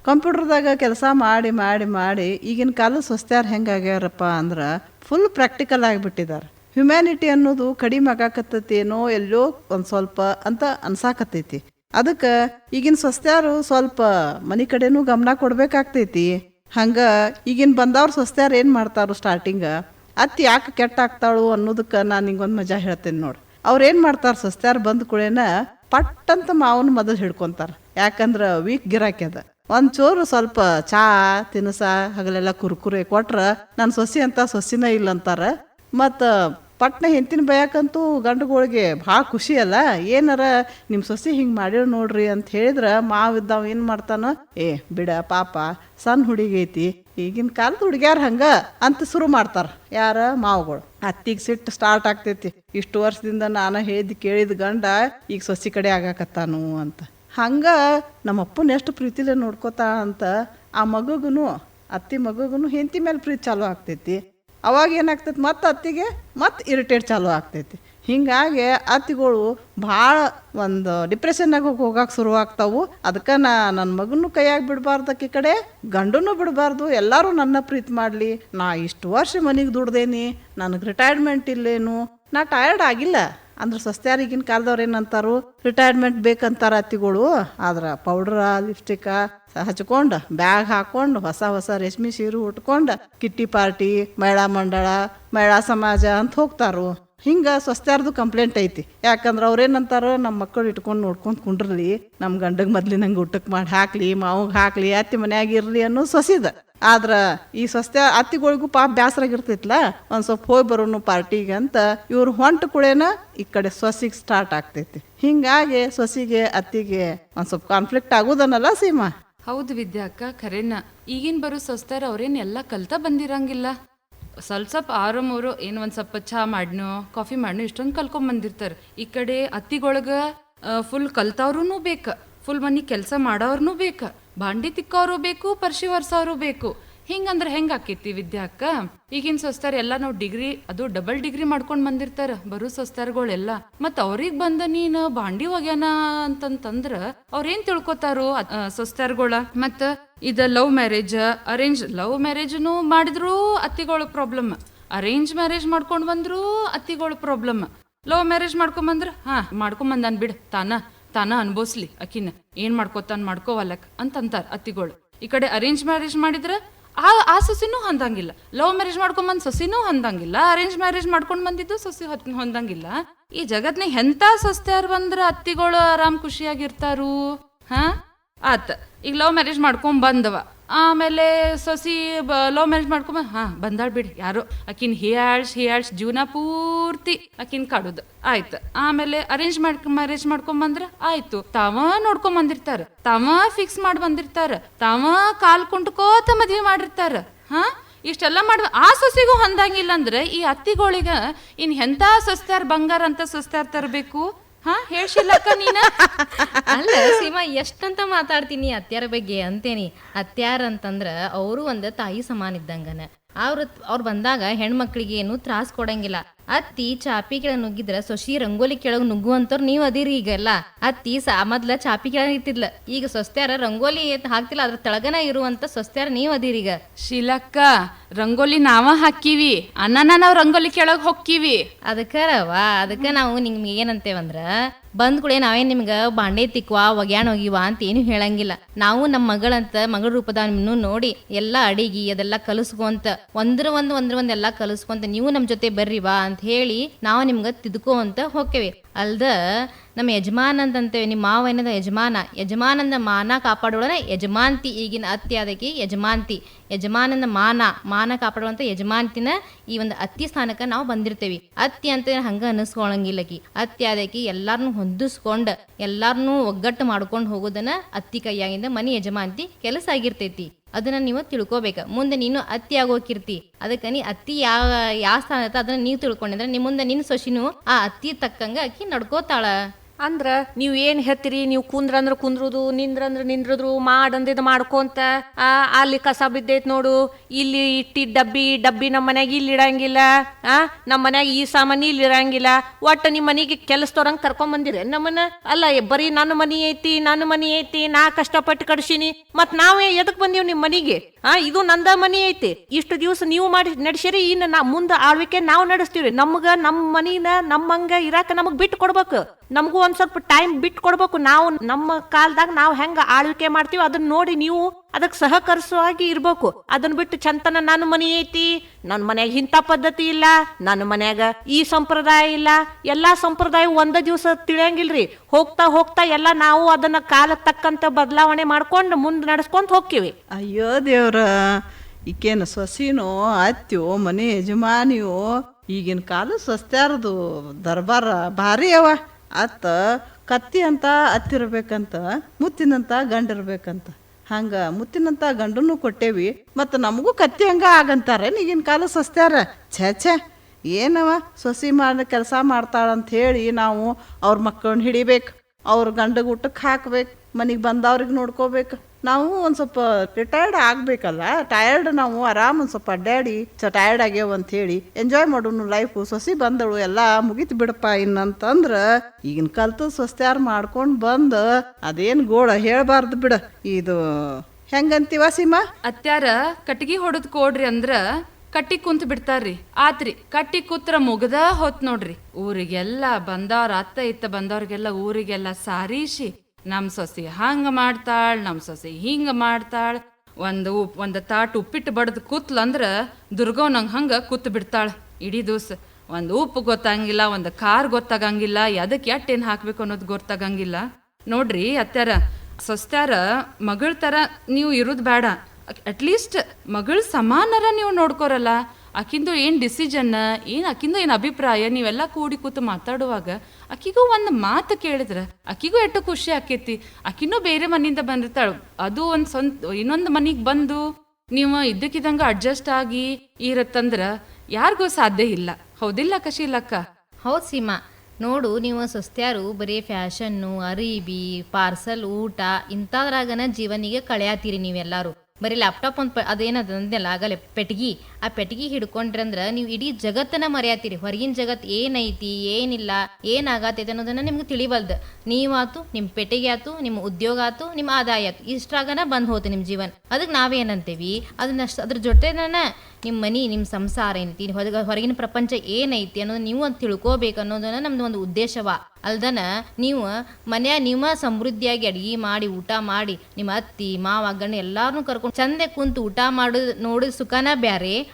ಕಂಪ್ಯೂಟರ್ದಾಗ ಕೆಲಸ ಮಾಡಿ ಮಾಡಿ ಮಾಡಿ ಈಗಿನ ಕಾಲದ ಸಸ್ತ್ಯಾರ ಹೆಂಗಾಗ್ಯಾರಪ್ಪ ಅಂದ್ರೆ ಫುಲ್ ಪ್ರಾಕ್ಟಿಕಲ್ ಆಗಿಬಿಟ್ಟಿದ್ದಾರೆ ಹ್ಯುಮ್ಯಾನಿಟಿ ಅನ್ನೋದು ಕಡಿಮೆ ಆಗಾಕತ್ತೇನೋ ಎಲ್ಲೋ ಒಂದು ಸ್ವಲ್ಪ ಅಂತ ಅನ್ಸಾಕತ್ತೈತಿ. ಅದಕ್ಕೆ ಈಗಿನ ಸ್ವಸ್ತ್ಯಾರು ಸ್ವಲ್ಪ ಮನೆ ಕಡೆನೂ ಗಮನ ಕೊಡ್ಬೇಕಾಗ್ತೈತಿ. ಹಂಗ ಈಗಿನ ಬಂದವ್ರು ಸೊಸ್ತ್ಯಾರು ಏನು ಮಾಡ್ತಾರು ಸ್ಟಾರ್ಟಿಂಗ ಅತ್ತಿ ಯಾಕೆ ಕೆಟ್ಟ ಆಗ್ತಾಳು ಅನ್ನೋದಕ್ಕೆ ನಾನು ನಿಂಗೊಂದು ಮಜಾ ಹೇಳ್ತೇನೆ ನೋಡಿ. ಅವ್ರು ಏನು ಮಾಡ್ತಾರೆ ಸೊಸ್ತ್ಯಾರು ಬಂದ ಕೂಡೇನ ಪಟ್ಟಂತ ಮಾವನ ಮೊದಲು ಹಿಡ್ಕೊಂತಾರ. ಯಾಕಂದ್ರೆ ವೀಕ್ ಗಿರಾಕಿ ಅದ. ಒಂದು ಚೂರು ಸ್ವಲ್ಪ ಚಾ ತಿನಸ, ಹಗಲೆಲ್ಲ ಕುರ್ಕುರೆ ಕೊಟ್ರ ನನ್ನ ಸೊಸಿ ಅಂತ ಸೊಸಿನ ಇಲ್ಲ ಅಂತಾರೆ ಮತ್ತು ಪಟ್ನ ಹೆಂತಿನ ಬಯಕಂತೂ ಗಂಡುಗಳಿಗೆ ಭಾಳ ಖುಷಿ ಅಲ್ಲ? ಏನಾರ ನಿಮ್ಮ ಸೊಸಿ ಹಿಂಗೆ ಮಾಡ್ಯಾಳ ನೋಡ್ರಿ ಅಂತ ಹೇಳಿದ್ರೆ ಮಾವಿದ್ದಾವ ಏನು ಮಾಡ್ತಾನ? ಏ, ಬಿಡ ಪಾಪ ಸಣ್ಣ ಹುಡುಗೈತಿ ಈಗಿನ ಕಾಲದ ಹುಡುಗ್ಯಾರ ಹಂಗ ಅಂತ ಶುರು ಮಾಡ್ತಾರ ಯಾರ? ಮಾವುಗಳು. ಅತ್ತಿಗೆ ಸಿಟ್ಟು ಸ್ಟಾರ್ಟ್ ಆಗ್ತೈತಿ. ಇಷ್ಟು ವರ್ಷದಿಂದ ನಾನು ಹೇಳಿದ್ ಕೇಳಿದ ಗಂಡ ಈಗ ಸೊಸಿ ಕಡೆ ಆಗಾಕತ್ತಾನು ಅಂತ. ಹಂಗ ನಮ್ಮ ಅಪ್ಪನ ಎಷ್ಟು ಪ್ರೀತಿಲೇ ನೋಡ್ಕೋತಾ ಅಂತ ಆ ಮಗುಗುನು, ಅತ್ತಿ ಮಗುಗುನು ಹೆಂಡತಿ ಮೇಲೆ ಪ್ರೀತಿ ಚಾಲು ಆಗ್ತೈತಿ. ಅವಾಗ ಏನಾಗ್ತೈತೆ? ಮತ್ತೆ ಅತ್ತಿಗೆ ಮತ್ತೆ ಇರಿಟೇಟ್ ಚಾಲು ಆಗ್ತೈತಿ. ಹೀಗಾಗಿ ಅತ್ತಿಗಳು ಭಾಳ ಒಂದು ಡಿಪ್ರೆಷನ್ನಾಗ ಶುರು ಆಗ್ತಾವು. ಅದಕ್ಕೆ ನಾ ನನ್ನ ಮಗನೂ ಕೈಯಾಗಿ ಬಿಡಬಾರ್ದು ಆಕಿ ಕಡೆ, ಗಂಡನೂ ಬಿಡಬಾರ್ದು, ಎಲ್ಲರೂ ನನ್ನ ಪ್ರೀತಿ ಮಾಡಲಿ. ನಾ ಇಷ್ಟು ವರ್ಷ ಮನೆಗೆ ದುಡ್ದೇನಿ, ನನಗೆ ರಿಟೈರ್ಮೆಂಟ್ ಇಲ್ಲೇನು. ನಾ ಟಯರ್ಡ್ ಆಗಿಲ್ಲ. ಅಂದ್ರೆ ಸಸ್ತ್ಯಾರಿಗಿನ ಕಾಲದವ್ರು ಏನಂತಾರು? ರಿಟೈರ್ಮೆಂಟ್ ಬೇಕಂತಾರ ಅತ್ತಿಗಳು. ಆದ್ರೆ ಪೌಡರ್ ಲಿಪ್ಸ್ಟಿಕ್ ಹಚ್ಕೊಂಡು ಬ್ಯಾಗ್ ಹಾಕೊಂಡು, ಹೊಸ ಹೊಸ ರೇಷ್ಮೆ ಸೀರು ಉಟ್ಕೊಂಡು, ಕಿಟ್ಟಿ ಪಾರ್ಟಿ, ಮಹಿಳಾ ಮಂಡಳ, ಮಹಿಳಾ ಸಮಾಜ ಅಂತ ಹೋಗ್ತಾರು. ಹಿಂಗೆ ಸ್ವಸ್ಥಾರ್ದು ಕಂಪ್ಲೇಂಟ್ ಐತಿ. ಯಾಕಂದ್ರೆ ಅವ್ರೇನಂತಾರ ನಮ್ಮ ಮಕ್ಕಳು ಇಟ್ಕೊಂಡು ನೋಡ್ಕೊಂಡು ಕುಂಡ್ರಲಿ ನಮ್ಮ ಗಂಡಗೆ ಮೊದ್ಲಿನಂಗೆ ಊಟಕ್ಕೆ ಮಾಡಿ ಹಾಕ್ಲಿ, ಮಾವಿಗೆ ಹಾಕ್ಲಿ, ಅತ್ತಿ ಮನ್ಯಾಗ ಇರ್ಲಿ ಅನ್ನೋ ಸೊಸಿದ. ಆದ್ರೆ ಈ ಸ್ವಸ್ಥ ಅತ್ತಿಗಳಿಗೂ ಪಾಪ ಬ್ಯಾಸರಾಗಿರ್ತೈತ್ಲ? ಒಂದು ಸ್ವಲ್ಪ ಹೋಗಿ ಬರೋನು ಪಾರ್ಟಿಗೆ ಅಂತ ಇವ್ರು ಹೊಂಟ ಕುಳೇನ ಈ ಕಡೆ ಸೊಸಿಗೆ ಸ್ಟಾರ್ಟ್ ಆಗ್ತೈತಿ. ಹಿಂಗಾಗಿ ಸೊಸಿಗೆ, ಅತ್ತಿಗೆ ಒಂದು ಸ್ವಲ್ಪ ಕಾನ್ಫ್ಲಿಕ್ಟ್ ಆಗೋದನ್ನಲ್ಲ ಸೀಮಾ? ಹೌದು ವಿದ್ಯಾಕ್ಕ, ಖರೇನ. ಈಗಿನ ಬರೋ ಸ್ವಸ್ಥರ ಅವ್ರೇನ್ ಎಲ್ಲ ಕಲ್ತಾ ಬಂದಿರಂಗಿಲ್ಲ. ಸ್ವಲ್ಪ ಸ್ವಲ್ಪ ಆರಾಮ್ ಅವರು, ಏನು ಒಂದು ಸ್ವಲ್ಪ ಚಹಾ ಮಾಡ್ನೋ, ಕಾಫಿ ಮಾಡ್ನೋ, ಇಷ್ಟೊಂದು ಕಲ್ಕೊಂಡ್ ಬಂದಿರ್ತಾರ. ಈ ಕಡೆ ಅತ್ತಿಗೊಳಗ ಫುಲ್ ಕಲ್ತವ್ರೂ ಬೇಕ. ಫುಲ್ ಮನಿ ಕೆಲಸ ಮಾಡೋರ್ನು ಬೇಕ. ಬಾಂಡಿ ತಿಕ್ಕೋರು ಬೇಕು ಪರ್ಶಿ ಒರ್ಸೋರು ಬೇಕು. ಹಿಂಗಂದ್ರೆ ಹೆಂಗ್ ಆಕೈತಿ ವಿದ್ಯಾಕ್ಕ? ಈಗಿನ ಸೊಸ್ತಾರ ಎಲ್ಲ ನಾವು ಡಿಗ್ರಿ, ಅದು ಡಬಲ್ ಡಿಗ್ರಿ ಮಾಡ್ಕೊಂಡ್ ಬಂದಿರ್ತಾರ. ಬರೋ ಸೊಸ್ತಾರ್ಗಳೆಲ್ಲ. ಮತ್ ಅವ್ರಿಗ್ ಬಂದ ನೀನ್ ಬಾಂಡಿ ಒಗ್ಯಾನ ಅಂತಂತಂದ್ರ ಅವ್ರೇನ್ ತಿಳ್ಕೊತಾರು ಸೊಸ್ತಾರ್ಗಳ. ಮತ್ತ ಇದ ಲವ್ ಮ್ಯಾರೇಜ್, ಅರೇಂಜ್, ಲವ್ ಮ್ಯಾರೇಜ್ನು ಮಾಡಿದ್ರು ಅತ್ತಿಗಳ ಪ್ರಾಬ್ಲಮ್. ಅರೇಂಜ್ ಮ್ಯಾರೇಜ್ ಮಾಡ್ಕೊಂಡ್ ಬಂದ್ರು ಅತ್ತಿಗಳ ಪ್ರಾಬ್ಲಮ್. ಲವ್ ಮ್ಯಾರೇಜ್ ಮಾಡ್ಕೊಂಡ್ ಬಂದ್ರ, ಹಾ ಬಂದ್ ಬಿಡ್, ತಾನ ತಾನ ಅನ್ಬೋಸ್ಲಿ ಅಕಿನ. ಏನ್ ಮಾಡ್ಕೋತಾನ ಮಾಡ್ಕೋವಲ್ಲಕ್ ಅಂತಂತಾರ ಅತ್ತಿಗಳು. ಈ ಕಡೆ ಅರೇಂಜ್ ಮ್ಯಾರೇಜ್ ಮಾಡಿದ್ರ ಆ ಆ ಸೊಸಿನೂ ಹೊಂದಂಗಿಲ್ಲ. ಲವ್ ಮ್ಯಾರೇಜ್ ಮಾಡ್ಕೊಂಡ್ ಬಂದ್ ಸೊಸಿನೂ ಹೊಂದಂಗಿಲ್ಲ. ಅರೇಂಜ್ ಮ್ಯಾರೇಜ್ ಮಾಡ್ಕೊಂಡು ಬಂದಿದ್ದು ಸೊಸಿ ಹೊಂದಂಗಿಲ್ಲ. ಈ ಜಗತ್ನಾಗ ಎಂತ ಸೊಸ್ತ್ಯಾರ್ ಬಂದ್ರ ಅತ್ತಿಗಳು ಆರಾಮ್ ಖುಷಿಯಾಗಿರ್ತಾರು ಹಾ? ಆತ. ಈಗ ಲವ್ ಮ್ಯಾರೇಜ್ ಮಾಡ್ಕೊಂಡ್ ಬಂದವ ಆಮೇಲೆ ಸೊಸಿ ಲವ್ ಮ್ಯಾರೇಜ್ ಮಾಡ್ಕೊಂಬ, ಹಾ, ಬಂದಾಳ್ ಬಿಡಿ, ಯಾರು, ಆಕಿನ ಹಿಯಾಳ್ಸ್ ಹಿಯಾಳ್ಸ್ ಜೀವನ ಪೂರ್ತಿ ಆಕಿನ ಕಾಡುದು, ಆಯ್ತು. ಆಮೇಲೆ ಅರೇಂಜ್ ಮಾಡ್ಕ ಮ್ಯಾರೇಜ್ ಮಾಡ್ಕೊಂಬಂದ್ರ ಆಯ್ತು. ತಾವ ನೋಡ್ಕೊಂಡ್ ಬಂದಿರ್ತಾರ, ತಾವ ಫಿಕ್ಸ್ ಮಾಡಿ ಬಂದಿರ್ತಾರ, ತಾವ ಕಾಲ್ ಕುಂಟ್ಕೋತ ಮದ್ವಿ ಮಾಡಿರ್ತಾರ, ಹಾ? ಇಷ್ಟೆಲ್ಲ ಮಾಡ್ ಆ ಸೊಸಿಗೂ ಹೊಂದಂಗಿಲ್ಲ ಅಂದ್ರೆ ಈ ಅತ್ತಿಗೋಳಿಗ ಇನ್ ಎಂತ ಸೊಸ್ತಾರ್ ಬಂಗಾರ ಅಂತ ಸೊಸ್ತಾರ್ ತರಬೇಕು? ಹಾ ನೀನ? ಅಲ್ಲ, ಸೀಮಾ, ಎಷ್ಟಂತ ಮಾತಾಡ್ತೀನಿ ಅತ್ಯಾರ ಬಗ್ಗೆ ಅಂತೇನಿ. ಅತ್ಯಾರ ಅಂತಂದ್ರ ಅವರು ಒಂದ ತಾಯಿ ಸಮಾನ ಇದ್ದಂಗನ. ಅವ್ರ, ಅವ್ರು ಬಂದಾಗ ಹೆಣ್ಮಕ್ಳಿಗೆ ಏನು ತ್ರಾಸ್ ಕೊಡಂಗಿಲ್ಲ. ಅತ್ತಿ ಚಾಪಿ ಕೆಳಗೆ ನುಗ್ಗಿದ್ರ ಸೊಸಿ ರಂಗೋಲಿ ಕೆಳಗೆ ನುಗ್ಗುವಂತವ್ರು ನೀವು ಅದಿರಿ ಈಗೆಲ್ಲ. ಅತ್ತಿ ಸಾ ಮೊದ್ಲ ಚಾಪಿ ಕೆಳಗೆ ಇತ್ತಿದ್ಲ ಈಗ ಸೊಸ್ತ್ಯಾರ ರಂಗೋಲಿ ಎತ್ ಹಾಕ್ತಿಲ್ಲ ಅದ್ರ ತಳಗನ ಇರುವಂತ ಸೊಸ್ತ್ಯಾರ ನೀವ್ ಅದಿರಿ ಈಗ. ಶೀಲಕ್ಕ ರಂಗೋಲಿ ನಾವ ಹಾಕಿವಿ ಅನ್ನನ ನಾವ್ ರಂಗೋಲಿ ಕೆಳಗ್ ಹೊಕ್ಕಿವಿ. ಅದಕ್ಕರವ ಅದಕ್ಕ ನಾವು ನಿಮ್ಗೆ ಏನಂತೇವಂದ್ರ ಬಂದ್ ಕೂಡ ನಾವೇನ್ ನಿಮ್ಗ ಬಾಂಡೆ ತಿಕ್ವಾ ಒಗ್ಯಾಣ ಹೋಗಿವಾ ಅಂತ ಏನು ಹೇಳಂಗಿಲ್ಲ. ನಾವು ನಮ್ಮ ಮಗಳಂತ ಮಗಳ ರೂಪದ ನೋಡಿ ಎಲ್ಲಾ ಅಡಿಗಿ ಅದೆಲ್ಲ ಕಲಸ್ಕೊಂತ ಒಂದ್ರ ಒಂದ್ ಒಂದ್ರ ಒಂದ್ ಎಲ್ಲಾ ಕಲಸ್ಕೊಂತ ನೀವು ನಮ್ ಜೊತೆ ಬರ್ರಿವಾ ಅಂತ ಅಂತ ಹೇಳಿ ನಾವು ನಿಮ್ಗೆ ತಿದ್ಕೋ ಅಂತ ಹೋಕ್ಕೇವಿ. ಅಲ್ದ ನಮ್ಮ ಯಜಮಾನ್ ಅಂತಂತೇವೆ ನಿಮ್ಮ ಮಾವ ಏನದ? ಯಜಮಾನ. ಯಜಮಾನಂದ ಮಾನ ಕಾಪಾಡೋಳನ ಯಜಮಾಂತಿ ಈಗಿನ ಅತ್ತಿ ಅದಕ್ಕೆ ಯಜಮಾಂತಿ ಯಜಮಾನಂದ ಮಾನ ಮಾನ ಕಾಪಾಡುವಂತ ಯಜಮಾಂತಿನ ಈ ಒಂದು ಅತ್ತಿ ಸ್ಥಾನಕ್ಕೆ ನಾವು ಬಂದಿರ್ತೇವಿ. ಅತ್ತಿ ಅಂತ ಹಂಗ ಅನಿಸ್ಕೊಳಂಗಿಲ್ಲಕಿ. ಅತ್ತಿ ಅದಕ್ಕೆ ಎಲ್ಲಾರನ್ನು ಹೊಂದಿಸ್ಕೊಂಡ್ ಎಲ್ಲಾರನ್ನೂ ಒಗ್ಗಟ್ಟು ಮಾಡ್ಕೊಂಡು ಹೋಗೋದನ್ನ ಅತ್ತಿ ಕೈಯಾಗಿಂದ ಮನಿ ಯಜಮಾಂತಿ ಕೆಲಸ ಆಗಿರ್ತೈತಿ. ಅದನ್ನ ನೀವು ತಿಳ್ಕೊಬೇಕು. ಮುಂದೆ ನೀನು ಅತ್ತಿ ಆಗೋಕಿರ್ತಿ ಅದಕ್ಕೆ ನೀ ಅತ್ತಿ ಯಾವ ಯಾವ ಸ್ಥಾನ ಅದನ್ನ ನೀವು ತಿಳ್ಕೊಂಡಿದ್ರೆ ನಿಮ್ಮ ಮುಂದೆ ನಿನ್ನ ಸೊಸಿನೂ ಆ ಅತ್ತಿ ತಕ್ಕಂಗೆ ಅಕ್ಕಿ ನಡ್ಕೋತಾಳ. ಅಂದ್ರ ನೀವು ಏನ್ ಹೇಳ್ತೀರಿ? ನೀವು ಕುಂದ್ರಂದ್ರ ಕುಂದ್ರುದು, ನಿಂದ್ರಂದ್ರ ನಿಂದ್ರದ್ರು ಮಾಡಂದಿದ್ ಮಾಡ್ಕೊಂತ ಆ, ಅಲ್ಲಿ ಕಸ ಬಿದ್ದೈತ್ ನೋಡು. ಇಲ್ಲಿ ಇಟ್ಟಿ ಡಬ್ಬಿ ಡಬ್ಬಿ ನಮ್ಮ ಮನ್ಯಾಗ ಇಲ್ಲಿ ಇಡಂಗಿಲ್ಲ. ಆ ನಮ್ಮ ಮನ್ಯಾಗ ಈ ಸಾಮಾನಿ ಇಲ್ಲಿ ಇರಂಗಿಲ್ಲ ಒಟ್ಟ ನಿಮ್ಮ ಮನೆಗೆ ಕೆಲಸದವ್ರಂಗ್ ಕರ್ಕೊಂಡ್ ಬಂದಿರ ನಮ್ಮನ್ನ? ಅಲ್ಲ ಬರೀ ನನ್ನ ಮನಿ ಐತಿ ನನ್ನ ಮನಿ ಐತಿ, ನಾ ಕಷ್ಟಪಟ್ಟು ಕಡ್ಸಿನಿ ಮತ್ ನಾವೇ ಎದಕ್ ಬಂದೀವಿ ನಿಮ್ ಮನಿಗೆ? ಆ, ಇದು ನಂದ ಮನಿ ಐತಿ. ಇಷ್ಟು ದಿವಸ ನೀವು ಮಾಡಿ ನಡ್ಸಿರಿ ಇನ್ನು ನಾ ಮುಂದ ಆಳ್ವಿಕೆ ನಾವು ನಡೆಸ್ತೀವ್ರಿ. ನಮ್ಗ ನಮ್ಮ ಮನಿನ ನಮ್ಮಂಗ ಇರಾಕ ನಮಗ್ ಬಿಟ್ಟು ಕೊಡ್ಬೇಕು. ನಮಗೂ ಒಂದ್ ಸ್ವಲ್ಪ ಟೈಮ್ ಬಿಟ್ಟು ಕೊಡ್ಬೇಕು. ನಾವು ನಮ್ಮ ಕಾಲದಾಗ ನಾವು ಹೆಂಗ ಆಳ್ವಿಕೆ ಮಾಡ್ತೀವಿ ಅದನ್ನ ನೋಡಿ ನೀವು ಅದಕ್ಕೆ ಸಹಕರಿಸುವಾಗಿ ಇರ್ಬೇಕು. ಅದನ್ನ ಬಿಟ್ಟು ಚಂತನ ನನ್ನ ಮನೆ ಐತಿ. ನನ್ನ ಮನ್ಯಾಗ ಇಂಥ ಪದ್ಧತಿ ಇಲ್ಲ. ನನ್ನ ಮನ್ಯಾಗ ಈ ಸಂಪ್ರದಾಯ ಇಲ್ಲ. ಎಲ್ಲಾ ಸಂಪ್ರದಾಯ ಒಂದ ದಿವಸ ತಿಳಿಯಂಗಿಲ್ರಿ. ಹೋಗ್ತಾ ಹೋಗ್ತಾ ಎಲ್ಲ ನಾವು ಅದನ್ನ ಕಾಲಕ್ಕೆ ತಕ್ಕಂತ ಬದಲಾವಣೆ ಮಾಡ್ಕೊಂಡು ಮುಂದೆ ನಡೆಸ್ಕೊಂತ ಹೋಗ್ತೀವಿ. ಅಯ್ಯೋ ದೇವ್ರ, ಈಕೇನು ಸೊಸಿನೋ, ಅತ್ತಿಯೋ, ಮನೆ ಯಜಮಾನಿಯೋ, ಈಗಿನ ಕಾಲ ಸಸ್ತ್ಯಾರದು ದರ್ಬಾರ ಭಾರಿ ಅವ. ಅತ್ತ ಕತ್ತಿ ಅಂತ ಅತ್ತಿರ್ಬೇಕಂತ, ಮುತ್ತಿನಂತ, ಗಂಡಿರ್ಬೇಕಂತ. ಹಂಗ ಮುತ್ತಿನಂತ ಗಂಡನ್ನು ಕೊಟ್ಟೇವಿ, ಮತ್ತು ನಮಗೂ ಕತ್ತಿ ಹಂಗ ಆಗಂತಾರೆ ಈಗಿನ ಕಾಲ ಸಸ್ತ್ಯಾರ ಛೇ ಛೇ, ಏನವ ಸೊಸಿ ಮಾಡಿ ಕೆಲಸ ಮಾಡ್ತಾಳಂತ ಹೇಳಿ ನಾವು ಅವ್ರ ಮಕ್ಕಳನ್ನ ಹಿಡಿಬೇಕು, ಅವ್ರ ಗಂಡಗೆ ಊಟಕ್ಕೆ ಹಾಕ್ಬೇಕು, ಮನೆಗೆ ಬಂದವ್ರಿಗೆ ನೋಡ್ಕೋಬೇಕು. ನಾವು ಒಂದು ಸ್ವಲ್ಪ ರಿಟೈರ್ಡ್ ಆಗಬೇಕಲ್ಲ ಟಯರ್ಡ್ ನಾವು ಆರಾಮ್ ಒಂದು ಸ್ವಲ್ಪ ಅಡ್ಡಾಡಿ, ಚ ಟಯರ್ಡ್ ಆಗ್ಯಾವ ಅಂತ ಹೇಳಿ ಎಂಜಾಯ್ ಮಾಡೋನು ಲೈಫು ಸೊಸಿ ಬಂದಳು, ಎಲ್ಲ ಮುಗಿತು ಬಿಡಪ್ಪ ಇನ್ನಂತಂದ್ರೆ ಈಗಿನ ಕಲ್ತು ಸೊಸ್ತ್ಯಾರು ಮಾಡ್ಕೊಂಡು ಬಂದು ಅದೇನು ಗೋಳ ಹೇಳಬಾರ್ದು ಬಿಡ. ಇದು ಹೆಂಗಂತೀವ ಸೀಮಾ? ಅತ್ಯಾರ ಕಟ್ಗಿ ಹೊಡೆದ್ ಕೊಡ್ರಿ ಅಂದ್ರ ಕಟ್ಟಿ ಕುಂತ್ ಬಿಡ್ತಾರ್ರಿ. ಆತ್ರಿ, ಕಟ್ಟಿ ಕೂತ್ರ ಮುಗದ ಹೊತ್ ನೋಡ್ರಿ. ಊರಿಗೆಲ್ಲ ಬಂದವ್ರ ಅತ್ತ ಇತ್ತ ಬಂದವ್ರಿಗೆಲ್ಲ ಊರಿಗೆಲ್ಲ ಸಾರೀಶಿ. ನಮ್ ಸೊಸೆ ಹಂಗೆ ಮಾಡ್ತಾಳೆ ನಮ್ಮ ಸೊಸೆ ಹಿಂಗೆ ಮಾಡ್ತಾಳೆ. ಒಂದು ಉಪ್, ಒಂದು ತಾಟ್ ಉಪ್ಪಿಟ್ಟು ಬಡ್ದು ಕೂತ್ಲ ಅಂದ್ರೆ ದುರ್ಗವ್ ನಂಗೆ ಹಂಗೆ ಕೂತ್ ಬಿಡ್ತಾಳೆ. ಇಡೀ ದಿವ್ಸ ಒಂದು ಉಪ್ಪು ಗೊತ್ತಾಗಂಗಿಲ್ಲ, ಒಂದು ಖಾರ್ ಗೊತ್ತಾಗಂಗಿಲ್ಲ ಎದಕ್ಕೆ ಎಟ್ಟೇನು ಹಾಕಬೇಕು ಹಾಕ್ಬೇಕು ಅನ್ನೋದು ಗೊತ್ತಾಗಂಗಿಲ್ಲ. ನೋಡ್ರಿ ಅತ್ಯಾರ, ಸೊಸ್ತ್ಯಾರ ಮಗಳ ಥರ ನೀವು ಇರೋದು ಬೇಡ ಅಟ್ಲೀಸ್ಟ್ ಮಗಳ ಸಮಾನರ ನೀವು ನೋಡ್ಕೋರಲ್ಲ. ಆಕಿಂದು ಏನು ಡಿಸಿಜನ್ ಏನು ಆಕಿಂದು ಏನು ಅಭಿಪ್ರಾಯ, ನೀವೆಲ್ಲ ಕೂಡಿ ಕೂತು ಮಾತಾಡುವಾಗ ಆಕಿಗೂ ಒಂದು ಮಾತು ಕೇಳಿದ್ರ ಆಕಿಗೂ ಎಷ್ಟು ಖುಷಿ ಆಕೈತಿ. ಆಕಿನೂ ಬೇರೆ ಮನೆಯಿಂದ ಬಂದಿರ್ತಾಳೆ. ಅದು ಒಂದು ಸ್ವಂತ, ಇನ್ನೊಂದು ಮನೆಗೆ ಬಂದು ನೀವು ಇದ್ದಕ್ಕಿದ್ದಂಗೆ ಅಡ್ಜಸ್ಟ್ ಆಗಿ ಇರತ್ತಂದ್ರೆ ಯಾರಿಗೂ ಸಾಧ್ಯ ಇಲ್ಲ. ಹೌದಿಲ್ಲ ಕಶೀಲಕ್ಕ? ಹೌದು ಸೀಮಾ. ನೋಡು, ನೀವು ಸಸ್ತ್ಯಾರು ಬರೀ ಫ್ಯಾಷನ್ನು, ಅರಿಬಿ, ಪಾರ್ಸಲ್, ಊಟ, ಇಂಥದ್ರಾಗನ ಜೀವನಿಗೆ ಕಳೆಯತ್ತೀರಿ ನೀವೆಲ್ಲರೂ. ಬರೀ ಲ್ಯಾಪ್ಟಾಪ್ ಒಂದು ಅದೇನದ ಅಂದೆಲ್ಲ ಆಗಲ್ಲ ಪೆಟ್ಗಿ. ಆ ಪೆಟ್ಗಿ ಹಿಡ್ಕೊಂಡ್ರಂದ್ರ ನೀವು ಇಡೀ ಜಗತ್ತನ್ನ ಮರೆಯತ್ತೀರಿ ಹೊರಗಿನ ಜಗತ್ ಏನೈತಿ, ಏನಿಲ್ಲ, ಏನಾಗತೈತಿ ಅನ್ನೋದನ್ನ ನಿಮ್ಗೆ ತಿಳಿವಲ್ದು. ನೀವಾತು ನಿಮ್ಮ ಪೆಟ್ಟಿಗೆ ಆತು ನಿಮ್ಮ ಉದ್ಯೋಗ ಆತು ನಿಮ್ಮ ಆದಾಯ ಆತು ಇಷ್ಟಾಗನ ಬಂದ್ ಹೋತು ನಿಮ್ಮ ಜೀವನ. ಅದಕ್ಕೆ ನಾವೇನಂತೇವಿ? ಅದನ್ನ ಅದ್ರ ಜೊತೆನ ನಿಮ್ಮ ಮನಿ ನಿಮ್ಮ ಸಂಸಾರ ಏನೈತಿ, ಹೊರಗ, ಹೊರಗಿನ ಪ್ರಪಂಚ ಏನೈತಿ ಅನ್ನೋದು ನೀವು ಅಂತ ತಿಳ್ಕೊಬೇಕು ಅನ್ನೋದನ್ನ ನಮ್ದು ಒಂದು ಉದ್ದೇಶವ. ಅಲ್ದನ ನೀವು ಮನೆಯ ನಿಮ್ಮ ಸಮೃದ್ಧಿಯಾಗಿ ಅಡಿಗೆ ಮಾಡಿ, ಊಟ ಮಾಡಿ, ನಿಮ್ಮ ಅತ್ತಿ, ಮಾವ ಗಣ್ಣ ಎಲ್ಲಾರನ್ನೂ ಕರ್ಕೊಂಡು ಚಂದೆ ಕುಂತು ಊಟ ಮಾಡೋದು ನೋಡಿದ ಸುಖನ ಬ್ಯಾರೆ.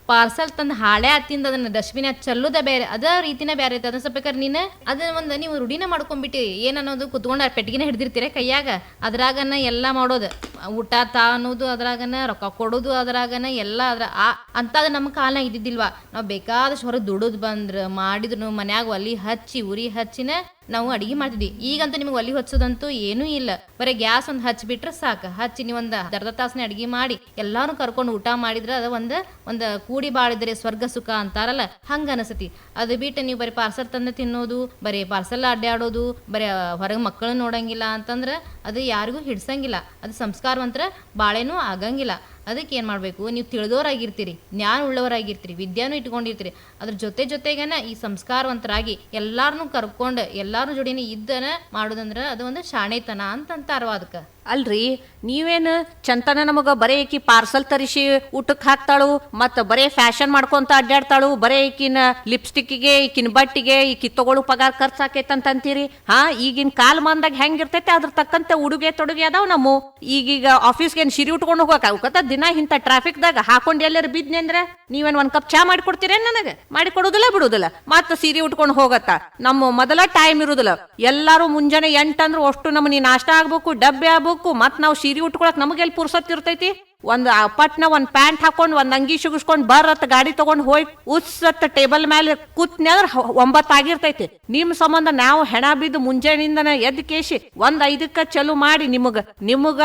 ಪಾರ್ಸಲ್ ತಂದು ಹಾಳೆ ಹತ್ತಿಂದ ಅದನ್ನ ಡಸ್ಟ್ಬಿನ್ ಚಲ್ಲುದ ಬೇರೆ, ಅದ ರೀತಿನೇ ಬೇರೆ ಐತೆ. ಅದನ್ನ ಸ್ವಲ್ಪ ಬೇಕಾದ್ರೆ ನೀನು ಅದನ್ನ ಒಂದು ನೀವು ರೂಢಿನ ಮಾಡ್ಕೊಂಡ್ಬಿಟ್ಟಿ ಏನನ್ನೋದು ಕುತ್ಕೊಂಡು ಪೆಟ್ಟಿಗೆನ ಹಿಡ್ದಿರ್ತೀರ ಕೈಯಾಗ? ಅದ್ರಾಗನ ಎಲ್ಲ ಮಾಡೋದು. ಊಟ ತಾ ಅನ್ನೋದು ಅದ್ರಾಗನ, ರೊಕ್ಕ ಕೊಡೋದು ಅದ್ರಾಗನ, ಎಲ್ಲ ಅದ್ರ ಆ ಅಂತಾದ ನಮ್ಮ ಕಾಲನಾಗ ಇದ್ದಿದ್ದಿಲ್ವಾ? ನಾವು ಬೇಕಾದಷ್ಟು ಹೊರಗೆ ದುಡದು ಬಂದ್ರ ಮಾಡಿದ್ರು ಮನ್ಯಾಗ ಒಲಿ ಹಚ್ಚಿ, ಉರಿ ಹಚ್ಚಿನ ನಾವು ಅಡಿಗೆ ಮಾಡ್ತಿದ್ವಿ. ಈಗಂತೂ ನಿಮ್ಗೆ ಒಲಿ ಹಚ್ಚೋದಂತೂ ಏನೂ ಇಲ್ಲ. ಬರೀ ಗ್ಯಾಸ್ ಒಂದು ಹಚ್ಚಿಬಿಟ್ರೆ ಸಾಕು. ಹಚ್ಚಿ ನೀವು ಒಂದು ಅರ್ಧ ತಾಸನೇ ಅಡಿಗೆ ಮಾಡಿ ಎಲ್ಲಾರು ಕರ್ಕೊಂಡು ಊಟ ಮಾಡಿದ್ರೆ ಅದು ಒಂದು ಒಂದು ಕೂಡಿ ಬಾಳಿದ್ರೆ ಸ್ವರ್ಗ ಸುಖ ಅಂತಾರಲ್ಲ ಹಂಗ ಅನಸತಿ ಅದು ಬಿಟ್ಟು ನೀವು ಬರೀ ಪಾರ್ಸಲ್ ತಂದು ತಿನ್ನೋದು, ಬರೀ ಪಾರ್ಸಲ್ ಅಡ್ಡಾಡೋದು, ಬರೀ ಹೊರಗೆ ಮಕ್ಕಳನ್ನ ನೋಡಂಗಿಲ್ಲ ಅಂತಂದ್ರೆ ಅದು ಯಾರಿಗೂ ಹಿಡ್ಸಂಗಿಲ್ಲ. ಅದು ಸಂಸ್ಕಾರವಂತ್ರ ಬಾಳೆನೂ ಆಗಂಗಿಲ್ಲ. ಅದಕ್ಕೆ ಏನು ಮಾಡಬೇಕು? ನೀವು ತಿಳಿದೋರಾಗಿರ್ತೀರಿ ಜ್ಞಾನ ಉಳ್ಳವರಾಗಿರ್ತೀರಿ, ವಿದ್ಯಾನೂ ಇಟ್ಕೊಂಡಿರ್ತೀರಿ, ಅದ್ರ ಜೊತೆ ಜೊತೆಗೇನ ಈ ಸಂಸ್ಕಾರವಂತರಾಗಿ ಎಲ್ಲಾರನ್ನೂ ಕರ್ಕೊಂಡು ಎಲ್ಲಾರು ಜೋಡಿನ ಇದ್ದನ ಮಾಡೋದಂದ್ರೆ ಅದು ಒಂದು ಶಾಣೆತನ ಅಂತ ಅಂತಾರವ ಅದಕ್ಕೆ ಅಲ್ರಿ, ನೀವೇನು ಚಂತನ ನಮಗ ಬರೇ ಈಕಿ ಪಾರ್ಸಲ್ ತರಿಸಿ ಊಟಕ್ಕೆ ಹಾಕ್ತಾಳು, ಮತ್ತ ಬರೇ ಫ್ಯಾಷನ್ ಮಾಡ್ಕೊಂತ ಅಡ್ಡಾಡ್ತಾಳು ಬರೇ ಈಕಿನ ಲಿಪ್ಸ್ಟಿಕ್ಕಿಗೆ, ಈಕಿನ ಬಟ್ಟಿಗೆ, ಈಕಿ ತಗೊಳ್ಳೋ ಪಗಾರ ಖರ್ಚು ಅಂತ ಅಂತೀರಿ ಹಾ, ಈಗಿನ ಕಾಲಮಾನದಾಗ ಹೆಂಗಿರ್ತೈತೆ, ಅದ್ರ ತಕ್ಕಂತೆ ಉಡುಗೆ ತೊಡುಗೆ ಅದಾವ ನಮ್ಮ. ಈಗೀಗ ಆಫೀಸ್ಗೆ ಏನು ಸಿರಿ ಉಟ್ಕೊಂಡು ಹೋಗಕ್ಕೆ ಅವಕತ್ತ ದಿನ ಇಂಥ ಟ್ರಾಫಿಕ್ದಾಗ ಹಾಕೊಂಡು ಎಲ್ಲರ ಬಿದ್ನಿ ಅಂದ್ರೆ ನೀವೇನ್ ಒಂದ್ ಕಪ್ ಚಾ ಮಾಡಿ ಕೊಡ್ತೀರೇನ್ ನನಗೆ? ಮಾಡಿ ಕೊಡುದಿಲ್ಲ ಬಿಡುದಿಲ್ಲ. ಮತ್ತೆ ಸೀರೆ ಉಟ್ಕೊಂಡು ಹೋಗತ್ತ. ನಮ್ಮ ಮೊದಲ ಟೈಮ್ ಇರುದಿಲ್ಲ. ಎಲ್ಲಾರು ಮುಂಜಾನೆ ಎಂಟ್ ಅಂದ್ರೆ ಅಷ್ಟು ನಮ್ಮನಿ ನಾಷ್ಟ ಆಗ್ಬೇಕು, ಡಬ್ಬೆ ಆಗ್ಬೇಕು, ಮತ್ತೆ ನಾವು ಸೀರೆ ಉಟ್ಕೊಳಕ್ ನಮಗೆಲ್ಲಿ ಪುರ್ಸತ್ ಇರ್ತೈತಿ? ಒಂದ್ ಪಟ್ನ ಒಂದು ಪ್ಯಾಂಟ್ ಹಾಕೊಂಡು, ಒಂದು ಅಂಗಿ ಸುಗಿಸ್ಕೊಂಡ್ ಬರತ್ ಗಾಡಿ ತಗೊಂಡ್ ಹೋಗಿ ಉತ್ಸತ್ ಟೇಬಲ್ ಮೇಲೆ ಕೂತ್ನಿ ಅಂದ್ರೆ ಒಂಬತ್ತು ಆಗಿರ್ತೈತಿ. ನಿಮ್ ಸಂಬಂಧ ನಾವು ಹೆಣ ಬಿದ್ದು ಮುಂಜಾನಿಂದನ ಎದ್ ಕೇಸಿ ಒಂದ್ ಐದಕ್ಕ ಚಲು ಮಾಡಿ ನಿಮಗ ನಿಮಗ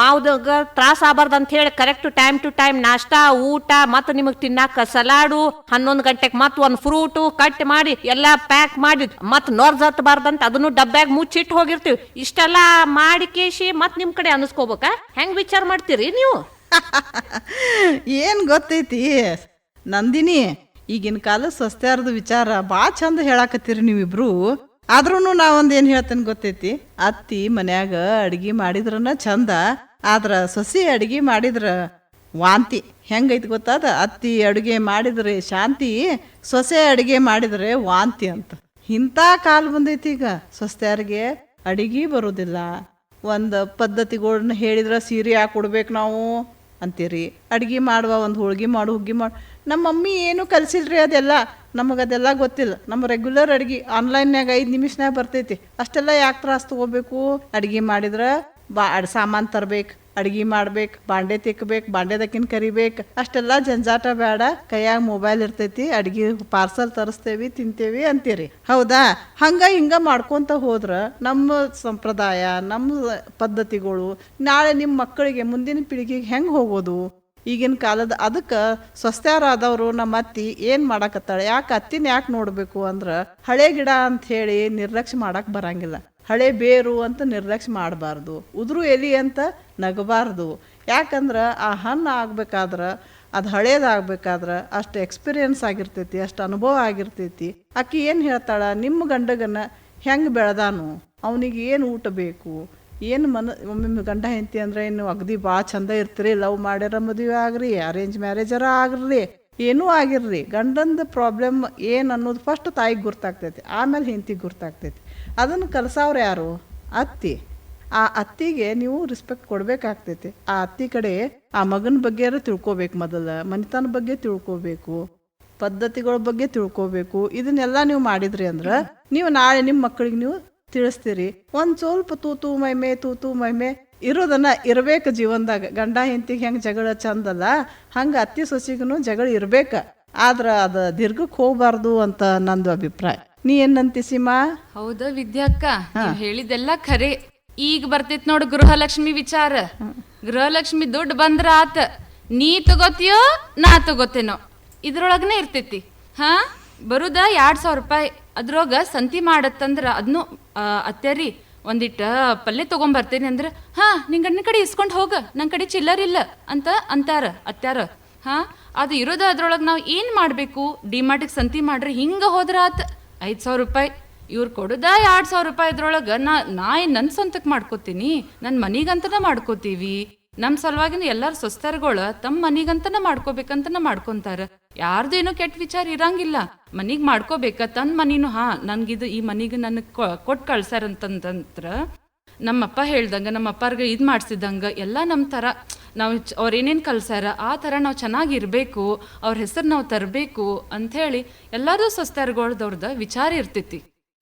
ಮಾವ್ದಾಗ ತ್ರಾಸ ಆಗಬಾರ್ದು ಅಂತ ಹೇಳಿ ಕರೆಕ್ಟ್ ಟೈಮ್ ಟು ಟೈಮ್ ನಾಷ್ಟಾ, ಊಟ, ಮತ್ತ ನಿಮಗ್ ತಿನ್ನಾಕ ಸಲಾಡು, ಹನ್ನೊಂದು ಗಂಟೆಗೆ ಮತ್ ಒಂದ್ ಫ್ರೂಟು ಕಟ್ ಮಾಡಿ ಎಲ್ಲಾ ಪ್ಯಾಕ್ ಮಾಡಿ ಮತ್ ನೋರ್ಜ್ ಹತ್ತಬಾರ್ದಂತ ಅದನ್ನು ಡಬ್ಬ್ಯಾಗ ಮುಚ್ಚಿಟ್ಟು ಹೋಗಿರ್ತೀವಿ. ಇಷ್ಟೆಲ್ಲಾ ಮಾಡಿ ಕೇಸಿ ಮತ್ ನಿಮ್ ಕಡೆ ಅನಿಸ್ಕೋಬೇಕ? ಹೆಂಗ್ ವಿಚಾರ ಮಾಡ್ತೀರಿ ನೀವು? <laughs> ಏನು ಗೊತ್ತೈತಿ? ನಂದಿನಿ, ಈಗಿನ ಕಾಲ ಸ್ವಸ್ಥ್ಯಾರದ ವಿಚಾರ ಭಾಳ ಚಂದ ಹೇಳಾಕತ್ತೀರಿ ನೀವಿಬ್ರು. ಆದ್ರೂ ನಾವೊಂದು ಏನು ಹೇಳ್ತೇನೆ ಗೊತ್ತೈತಿ? ಅತ್ತಿ ಮನ್ಯಾಗ ಅಡುಗೆ ಮಾಡಿದ್ರನ ಚಂದ, ಆದ್ರ ಸೊಸಿ ಅಡುಗೆ ಮಾಡಿದ್ರ ವಾಂತಿ. ಹೆಂಗೈತಿ ಗೊತ್ತಾದ ಅತ್ತಿ ಅಡುಗೆ ಮಾಡಿದ್ರೆ ಶಾಂತಿ, ಸೊಸೆ ಅಡುಗೆ ಮಾಡಿದ್ರೆ ವಾಂತಿ ಅಂತ. ಇಂಥ ಕಾಲ ಬಂದೈತಿ ಈಗ ಸೊಸ್ತ್ಯಾರಿಗೆ ಅಡಿಗೆ ಬರೋದಿಲ್ಲ. ಒಂದು ಪದ್ಧತಿಗಳನ್ನ ಹೇಳಿದ್ರೆ ಸೀರೆ ಹಾಕೊಡ್ಬೇಕು ಕೊಡ್ಬೇಕು ನಾವು. ಅಂತೀರಿ. ಅಡುಗೆ ಮಾಡುವ, ಒಂದು ಹೋಳ್ಗೆ ಮಾಡು, ಹುಗ್ಗಿ ಮಾಡು. ನಮ್ಮ ಮಮ್ಮಿ ಏನು ಕಲಿಸಿಲ್ರಿ ಅದೆಲ್ಲ? ನಮಗೆ ಅದೆಲ್ಲ ಗೊತ್ತಿಲ್ಲ. ನಮ್ಮ ರೆಗ್ಯುಲರ್ ಅಡುಗೆ ಆನ್ಲೈನ್ನಾಗ ಐದು ನಿಮಿಷನಾಗ ಬರ್ತೈತಿ. ಅಷ್ಟೆಲ್ಲ ಯಾಕೆ ತ್ರಾಸ್ ತಗೋಬೇಕು? ಅಡುಗೆ ಮಾಡಿದ್ರೆ ಬಾ ಸಾಮಾನು ತರ್ಬೇಕು. ಅಡ್ಗೆ ಮಾಡ್ಬೇಕು, ಬಾಂಡೆ ತಿಕ್ಕಬೇಕು ಬಾಂಡೆದಕ್ಕಿನ ಕರಿಬೇಕು. ಅಷ್ಟೆಲ್ಲ ಜಂಜಾಟ ಬೇಡ ಕೈಯಾಗ ಮೊಬೈಲ್ ಇರ್ತೈತಿ, ಅಡ್ಗೆ ಪಾರ್ಸಲ್ ತರಿಸ್ತೇವಿ, ತಿಂತೇವಿ ಅಂತೀರಿ. ಹೌದಾ? ಹಂಗ ಹಿಂಗ ಮಾಡ್ಕೊಂತ ಹೋದ್ರ ನಮ್ಮ ಸಂಪ್ರದಾಯ, ನಮ್ಮ ಪದ್ಧತಿಗಳು ನಾಳೆ ನಿಮ್ಮ ಮಕ್ಕಳಿಗೆ ಮುಂದಿನ ಪೀಳಿಗೆಗೆ ಹೆಂಗೆ ಹೋಗೋದು? ಈಗಿನ ಕಾಲದ ಅದಕ್ಕೆ ಸ್ವಸ್ಥರಾದವರು ನಮ್ಮ ಅತ್ತಿ ಏನು ಮಾಡಾಕತ್ತಾಳೆ? ಯಾಕೆ ಅತ್ತಿನ ಯಾಕೆ ನೋಡಬೇಕು ಅಂದ್ರೆ ಹಳೆ ಗಿಡ ಅಂತ ಹೇಳಿ ನಿರ್ಲಕ್ಷ್ಯ ಮಾಡಕ್ಕೆ ಬರಂಗಿಲ್ಲ. ಹಳೆ ಬೇರು ಅಂತ ನಿರ್ಲಕ್ಷ್ಯ ಮಾಡಬಾರ್ದು, ಉದುರು ಎಲಿ ಅಂತ ನಗಬಾರ್ದು. ಯಾಕಂದ್ರೆ ಆ ಹಣ್ಣು ಆಗ್ಬೇಕಾದ್ರೆ, ಅದು ಹಳೇದಾಗಬೇಕಾದ್ರೆ ಅಷ್ಟು ಎಕ್ಸ್ಪೀರಿಯನ್ಸ್ ಆಗಿರ್ತೈತಿ, ಅಷ್ಟು ಅನುಭವ ಆಗಿರ್ತೈತಿ. ಅಕ್ಕಿ ಏನು ಹೇಳ್ತಾಳೆ, ನಿಮ್ಮ ಗಂಡಗನ ಹೆಂಗೆ ಬೆಳೆದಾನು? ಅವನಿಗೆ ಏನು ಊಟ ಬೇಕು? ಏನು ಮನ, ಒಮ್ಮೊಮ್ಮೆ ಗಂಡ ಹೆಂಡತಿ ಅಂದ್ರೆ ಏನು ಅಗದಿ ಭಾಳ ಚಂದ ಇರ್ತೀರಿ, ಲವ್ ಮಾಡ್ಯಾರ ಮದುವೆ ಆಗ್ರಿ ಅರೇಂಜ್ ಮ್ಯಾರೇಜರ ಆಗ್ರಿ, ಏನೂ ಆಗಿರ್ರಿ. ಗಂಡಂದು ಪ್ರಾಬ್ಲಮ್ ಏನು ಅನ್ನೋದು ಫಸ್ಟ್ ತಾಯಿಗೆ ಗುರ್ತಾಗ್ತೈತಿ, ಆಮೇಲೆ ಹೆಂಡತಿಗೆ ಗುರ್ತಾಗ್ತೈತಿ. ಅದನ್ನು ಕಲಿಸೋರು ಯಾರು? ಅತ್ತಿ. ಆ ಅತ್ತಿಗೆ ನೀವು ರೆಸ್ಪೆಕ್ಟ್ ಕೊಡಬೇಕಾಗ್ತೈತಿ. ಆ ಅತ್ತಿ ಕಡೆ ಆ ಮಗನ ಬಗ್ಗೆ ತಿಳ್ಕೊಬೇಕು ಮೊದಲ? ಮನಿತನ ಬಗ್ಗೆ ತಿಳ್ಕೊಬೇಕು. ಪದ್ಧತಿಗಳ ಬಗ್ಗೆ ತಿಳ್ಕೊಬೇಕು. ಇದನ್ನೆಲ್ಲ ನೀವು ಮಾಡಿದ್ರಿ ಅಂದ್ರೆ ನೀವು ನಾಳೆ ನಿಮ್ಮ ಮಕ್ಕಳಿಗೆ ನೀವು ತಿಳಿಸ್ತೀರಿ. ಒಂದ್ ಸ್ವಲ್ಪ ತೂತು ಮೈಮೆ ತೂತು ಮೈಮೆ ಇರೋದನ್ನ ಇರಬೇಕು ಜೀವನದಾಗ. ಗಂಡ ಹೆಂಡತಿಗೆ ಹೆಂಗ್ ಜಗಳ ಚಂದಲ್ಲ ಹಂಗ ಅತ್ತಿ ಸೊಸಿಗೂ ಜಗಳ ಇರ್ಬೇಕ. ಆದ್ರ ಅದ ದೀರ್ಘಕ್ಕೆ ಹೋಗ್ಬಾರ್ದು ಅಂತ ನಂದು ಅಭಿಪ್ರಾಯ. ನೀ ಏನಂತಿ ಸೀಮಾ? ಹೌದ ವಿದ್ಯಾಕ್ಕ ನೀವ್ ಹೇಳಿದೆಲ್ಲ ಖರೆ. ಈಗ ಬರ್ತೈತ್ ನೋಡು ಗೃಹಲಕ್ಷ್ಮಿ ವಿಚಾರ. ಗೃಹಲಕ್ಷ್ಮಿ ದುಡ್ಡು ಬಂದ್ರ ಆತ. ನೀ ತಗೋತಿಯೋ ನಾ ತಗೋತೇನೋ. ಇದ್ರೊಳಗನೆ ಇರ್ತೈತಿ. ಹಾ? ಬರುದ ಎರಡ್ ಸಾವಿರ ರೂಪಾಯಿ. ಅದ್ರೊಳಗ ಸಂತಿ ಮಾಡತ್ತಂದ್ರ ಅದನ್ನು ಅತ್ಯಾರಿ ಒಂದಿಟ್ಟ ಪಲ್ಯ ತಗೊಂಬರ್ತೇನೆ ಅಂದ್ರ ಹಾ ನಿಂಗಣ್ಣ ಕಡೆ ಇಸ್ಕೊಂಡ್ ಹೋಗ. ನನ್ ಕಡೆ ಚಿಲ್ಲರ್ ಇಲ್ಲ ಅಂತ ಅಂತಾರ ಅತ್ಯಾರ ಹಾ? ಅದು ಇರೋದ ಅದ್ರೊಳಗೆ ನಾವು ಏನ್ ಮಾಡಬೇಕು? ಡಿಮಾರ್ಟಿಗೆ ಸಂತಿ ಮಾಡ್ರಿ ಹಿಂಗ ಹೋದ್ರ ಆತ. ಐದು ಸಾವಿರ ರೂಪಾಯಿ. ಇವ್ರು ಕೊಡೋದ ಎರಡು ಸಾವಿರ ರೂಪಾಯಿ ಇದ್ರೊಳಗೆ ನಾ ನಾ ನನ್ನ ಸ್ವಂತಕ್ಕೆ ಮಾಡ್ಕೋತೀನಿ ನನ್ನ ಮನಿಗಂತನ ಮಾಡ್ಕೋತೀವಿ. ನಮ್ಮ ಸಲುವಾಗಿನ ಎಲ್ಲರ ಸೊಸ್ತಾರ್ಗಳು ತಮ್ಮ ಮನಿಗಂತನ ಮಾಡ್ಕೋಬೇಕಂತನ ಮಾಡ್ಕೊಂತಾರ. ಯಾರ್ದು ಏನೋ ಕೆಟ್ಟ ವಿಚಾರ ಇರಂಗಿಲ್ಲ. ಮನೆಗೆ ಮಾಡ್ಕೋಬೇಕ ತನ್ನ ಮನಿನೂ, ಹಾ, ನನಗಿದು ಈ ಮನಿಗೆ ನನಗೆ ಕೊಟ್ಟು ಕಳ್ಸಾರಂತಂದ್ರ ನಮ್ಮಪ್ಪ ಹೇಳ್ದಂಗೆ ನಮ್ಮ ಅಪ್ಪಾರ್ಗ ಇದು ಮಾಡಿಸಿದಂಗೆ ಎಲ್ಲ ನಮ್ಮ ಥರ, ನಾವು ಅವ್ರು ಏನೇನು ಕಲ್ಸ್ಯಾರ, ಆ ಥರ ನಾವು ಚೆನ್ನಾಗಿರಬೇಕು, ಅವ್ರ ಹೆಸರು ನಾವು ತರಬೇಕು ಅಂಥೇಳಿ ಎಲ್ಲರೂ ಸ್ವಸ್ಥರ್ಗಳ್ದವ್ರದ ವಿಚಾರ ಇರ್ತೈತಿ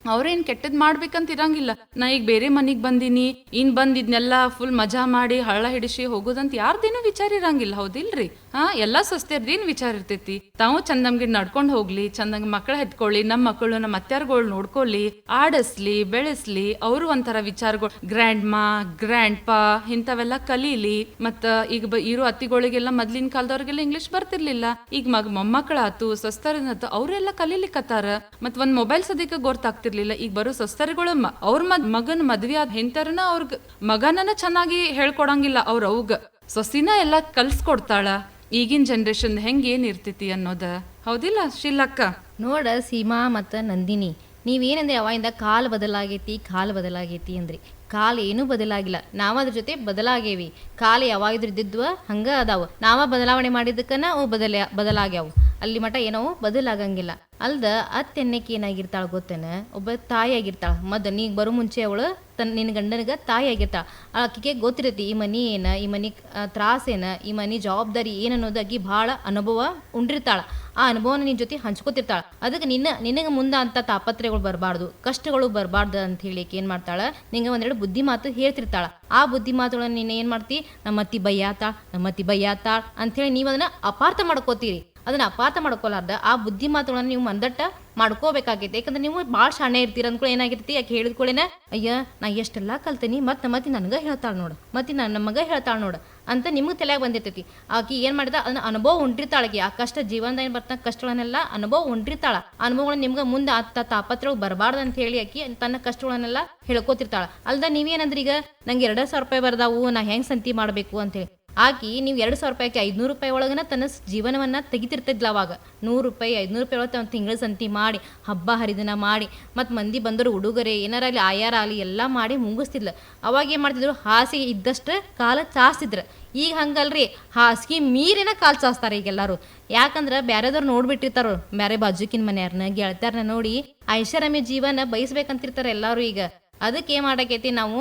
ಅವ್ರೇನ್ ಕೆಟ್ಟದ್ ಮಾಡ್ಬೇಕಂತ ಇರಂಗಿಲ್ಲ. ನಾ ಈಗ ಬೇರೆ ಮನಿಗ್ ಬಂದಿನಿ ಇನ್ ಬಂದಿದ್ನೆಲ್ಲ ಫುಲ್ ಮಜಾ ಮಾಡಿ ಹಳ್ಳ ಹಿಡಿಸಿ ಹೋಗೋದಂತ ಯಾರ್ದೇನು ವಿಚಾರ ಇರಂಗಿಲ್ಲ, ಹೌದಿಲ್ರಿ? ಹಾ, ಎಲ್ಲಾ ದಿನ ವಿಚಾರ ಇರ್ತೈತಿ? ತಾವು ಚಂದಂಗಿ ನಡ್ಕೊಂಡ್ ಹೋಗ್ಲಿ, ಚಂದಂಗ್ ಮಕ್ಳ ಹೆತ್ಕೊಳ್ಳಿ, ನಮ್ ಮಕ್ಕಳು ನಮ್ಮ ಅತ್ಯಾರ್ಗಳು ನೋಡ್ಕೊಳ್ಳಿ ಆಡಸ್ಲಿ, ಬೆಳೆಸ್ಲಿ, ಅವರು ಒಂಥರ ವಿಚಾರಗಳು ಗ್ರ್ಯಾಂಡ್ ಮಾ ಗ್ರ್ಯಾಂಡ್ ಪಾ ಇಂಥವೆಲ್ಲ ಕಲೀಲಿ, ಮತ್ತ ಈಗ ಇರೋ ಅತ್ತಿಗಳಿಗೆಲ್ಲ ಮೊದ್ಲಿನ ಕಾಲದವ್ರಿಗೆಲ್ಲ ಇಂಗ್ಲಿಷ್ ಬರ್ತಿರ್ಲಿಲ್ಲ. ಈಗ ಮಗ ಮೊಮ್ಮಕ್ಕಳಾತು ಸ್ವಸ್ಥರನಾತು ಅವರೆಲ್ಲ ಕಲೀಲಿಕ್ಕತ್ತಾರ ಮತ್ ಒಂದ್ ಮೊಬೈಲ್ ಸದ್ಯಕ್ಕೆ ಗೊತ್ತಾಗ್ತಿರ್ಲಿಲ್ಲ ಈಗ ಬರೋ ಸ್ವಸ್ಥರಿಗಳು ಮ- ಅವ್ರ ಮದ್, ಮಗನ್ ಮದ್ವೆ ಆದ ಹೆಂತರನ ಅವ್ರಗ್, ಮಗನನ್ನ ಚೆನ್ನಾಗಿ ಹೇಳ್ಕೊಡಂಗಿಲ್ಲ ಅವ್ರ ಅವ್ಗ. ಸೊಸಿನ ಎಲ್ಲ ಕಲ್ಸ್ಕೊಡ್ತಾಳ. ಈಗಿನ ಜನ್ರೇಷನ್ ಹೆಂಗ್ ಏನ್ ಇರ್ತೈತಿ ಅನ್ನೋದ. ಹೌದಿಲ್ಲ ಶಿಲ್ಲಕ್ಕ? ನೋಡ ಸೀಮಾ ಮತ್ತ ನಂದಿನಿ, ನೀವೇನಂದ್ರೆ ಅವಾಗಿಂದ ಕಾಲ ಬದಲಾಗೈತಿ ಕಾಲ ಬದಲಾಗೈತಿ ಅಂದ್ರಿ. ಕಾಲ ಏನೂ ಬದಲಾಗಿಲ್ಲ. ನಾವ ಅದ್ರ ಜೊತೆ ಬದಲಾಗೇವಿ. ಕಾಲ ಯಾವಾಗಿದ್ರು ಇದ್ದಿದ್ವ ಹಂಗ ಅದಾವ. ನಾವ ಬದಲಾವಣೆ ಮಾಡಿದ್ದಕ್ಕನ ಅವು ಬದಲ, ಬದಲಾಗ್ಯಾವು. ಅಲ್ಲಿ ಮಠ ಏನೋ ಬದಲಾಗಂಗಿಲ್ಲ. ಅಲ್ದ ಅತ್ತೆನ್ನಕ್ಕೆ ಏನಾಗಿರ್ತಾಳ ಗೊತ್ತೇನ? ಒಬ್ಬ ತಾಯಿ ಆಗಿರ್ತಾಳ. ಮದ್ ನೀ ಬರೋ ಮುಂಚೆ ಅವಳು ತನ್ನ ನಿನ್ನ ಗಂಡನಿಗೆ ತಾಯಿ ಆಗಿರ್ತಾಳ. ಆಕಿಗೆ ಗೊತ್ತಿರತಿ ಈ ಮನಿ ಏನ, ಈ ಮನಿ ತ್ರಾಸೇನ ಈ ಮನಿ ಜವಾಬ್ದಾರಿ ಏನ್ ಅನ್ನೋದು ಆಕಿ ಭಾಳ ಅನುಭವ ಉಂಡಿರ್ತಾಳ. ಆ ಅನುಭವನ ನಿನ್ನ ಜೊತೆ ಹಂಚ್ಕೋತಿರ್ತಾಳ. ಅದಕ್ಕೆ ನಿನ್ನ, ನಿನಗೆ ಮುಂದೆ ಅಂತ ತಾಪತ್ರೆಗಳು ಬರಬಾರ್ದು. ಕಷ್ಟಗಳು ಬರಬಾರ್ದು ಅಂತ ಹೇಳಿ ಏನು ಮಾಡ್ತಾಳ? ನಿಂಗೆ ಒಂದೆರಡು ಬುದ್ಧಿ ಮಾತು ಹೇಳ್ತಿರ್ತಾಳ. ಆ ಬುದ್ಧಿ ಮಾತುಗಳನ್ನ ನೀನು ಏನು ಮಾಡ್ತಿ? ನಮ್ಮ ಅತ್ತಿ ಬೈಯಾತಾಳ ನಮ್ಮ ಅತ್ತಿ ಬೈಯಾತಾಳ ಅಂತೇಳಿ ನೀವು ಅದನ್ನ ಅಪಾರ್ಥ ಮಾಡ್ಕೋತೀರಿ. ಅದನ್ನ ಅಪಾರ್ಥ ಮಾಡ್ಕೊಲಾರ್ದ ಆ ಬುದ್ಧಿ ಮಾತುಗಳನ್ನು ನೀವು ಮಂದಟ್ಟ ಮಾಡ್ಕೋಬೇಕಾಗೈತೆ. ಯಾಕಂದ್ರೆ ನೀವು ಭಾಳ ಶಾಣೆ ಇರ್ತೀರ ಅಂದ್ಕೊಳ ಏನಾಗಿರ್ತಿ ಯಾಕೆ ಹೇಳಿದ್ಕೊಳ್ಳೇನ ಅಯ್ಯ, ನಾ ಎಷ್ಟೆಲ್ಲ ಕಲ್ತೀನಿ, ಮತ್ತೆ ಮತ್ತೆ ನನಗೆ ಹೇಳ್ತಾಳ ನೋಡು. ಮತ್ತೆ ನನ್ನ ಮಗ ಹೇಳ್ತಾಳ ನೋಡು. ಅಂತ ನಿಮಗೆ ತಲೆಯಾಗಿ ಬಂದಿರ್ತೈತಿ. ಆಕಿ ಏನ್ ಮಾಡಿದ? ಅದನ್ನ ಅನುಭವ ಉಂಟಿರ್ತಾಳಕಿ ಆ ಕಷ್ಟ ಜೀವನದ ಏನ್ ಬರ್ತಾ ಕಷ್ಟಗಳನ್ನೆಲ್ಲ ಅನುಭವ ಉಂಟಿರ್ತಾಳ ಅನುಭವಗಳು ನಿಮ್ಗೆ ಮುಂದೆ ಅತ್ತ ತಾಪತ್ರಗಳು ಬರಬಾರ್ದು ಅಂತ ಹೇಳಿ ಆಕಿ ತನ್ನ ಕಷ್ಟಗಳನ್ನೆಲ್ಲ ಹೇಳ್ಕೊತಿರ್ತಾಳ. ಅಲ್ದ ನೀವೇನಂದ್ರೆ ಈಗ ನಂಗೆ ಎರಡು ಸಾವಿರ ರೂಪಾಯಿ ಬರ್ದಾವು, ನಾ ಹೆಂಗ್ ಸಂತಿ ಮಾಡ್ಬೇಕು ಅಂತೇಳಿ ಆಕಿ ನೀವು ಎರಡು ಸಾವಿರ ರೂಪಾಯಿಗೆ ಐದುನೂರು ರೂಪಾಯಿ ಒಳಗನ ತನ್ನ ಜೀವನವನ್ನು ತೆಗಿತಿರ್ತಿದ್ಲ ಅವಾಗ. ನೂರು ರೂಪಾಯಿ, ಐದುನೂರು ರೂಪಾಯಿ ಒಳಗೆ ತನ್ನ ತಿಂಗಳ ಸಂತಿ ಮಾಡಿ, ಹಬ್ಬ ಹರಿದಿನ ಮಾಡಿ, ಮತ್ತು ಮಂದಿ ಬಂದರು ಉಡುಗೊರೆ ಏನಾರ ಅಲ್ಲಿ ಆಯಾರ ಆಗಲಿ ಎಲ್ಲ ಮಾಡಿ ಮುಗಿಸ್ತಿದ್ಲು. ಅವಾಗ ಏನು ಮಾಡ್ತಿದ್ರು? ಹಾಸಿಗೆ ಇದ್ದಷ್ಟು ಕಾಲ ಚಾಸ್ತಿದ್ರು. ಈಗ ಹಂಗಲ್ರಿ, ಹಾಸಿಗೆ ಮೀರಿನ ಕಾಲು ಚಾಸ್ತಾರೆ ಈಗ ಎಲ್ಲರೂ. ಯಾಕಂದ್ರೆ ಬೇರೆದವ್ರು ನೋಡ್ಬಿಟ್ಟಿರ್ತಾರ, ಬ್ಯಾರೆ ಬಾಜುಕಿನ ಮನೆಯವ್ರನ್ನ ಗೆಳತ್ಯಾರನ್ನ ನೋಡಿ ಐಷಾರಾಮಿ ಜೀವನ ಬಯಸ್ಬೇಕಂತಿರ್ತಾರೆ ಎಲ್ಲರೂ ಈಗ. ಅದಕ್ಕೆ ಏನು ಮಾಡಾಕೈತಿ ನಾವು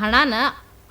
ಹಣನ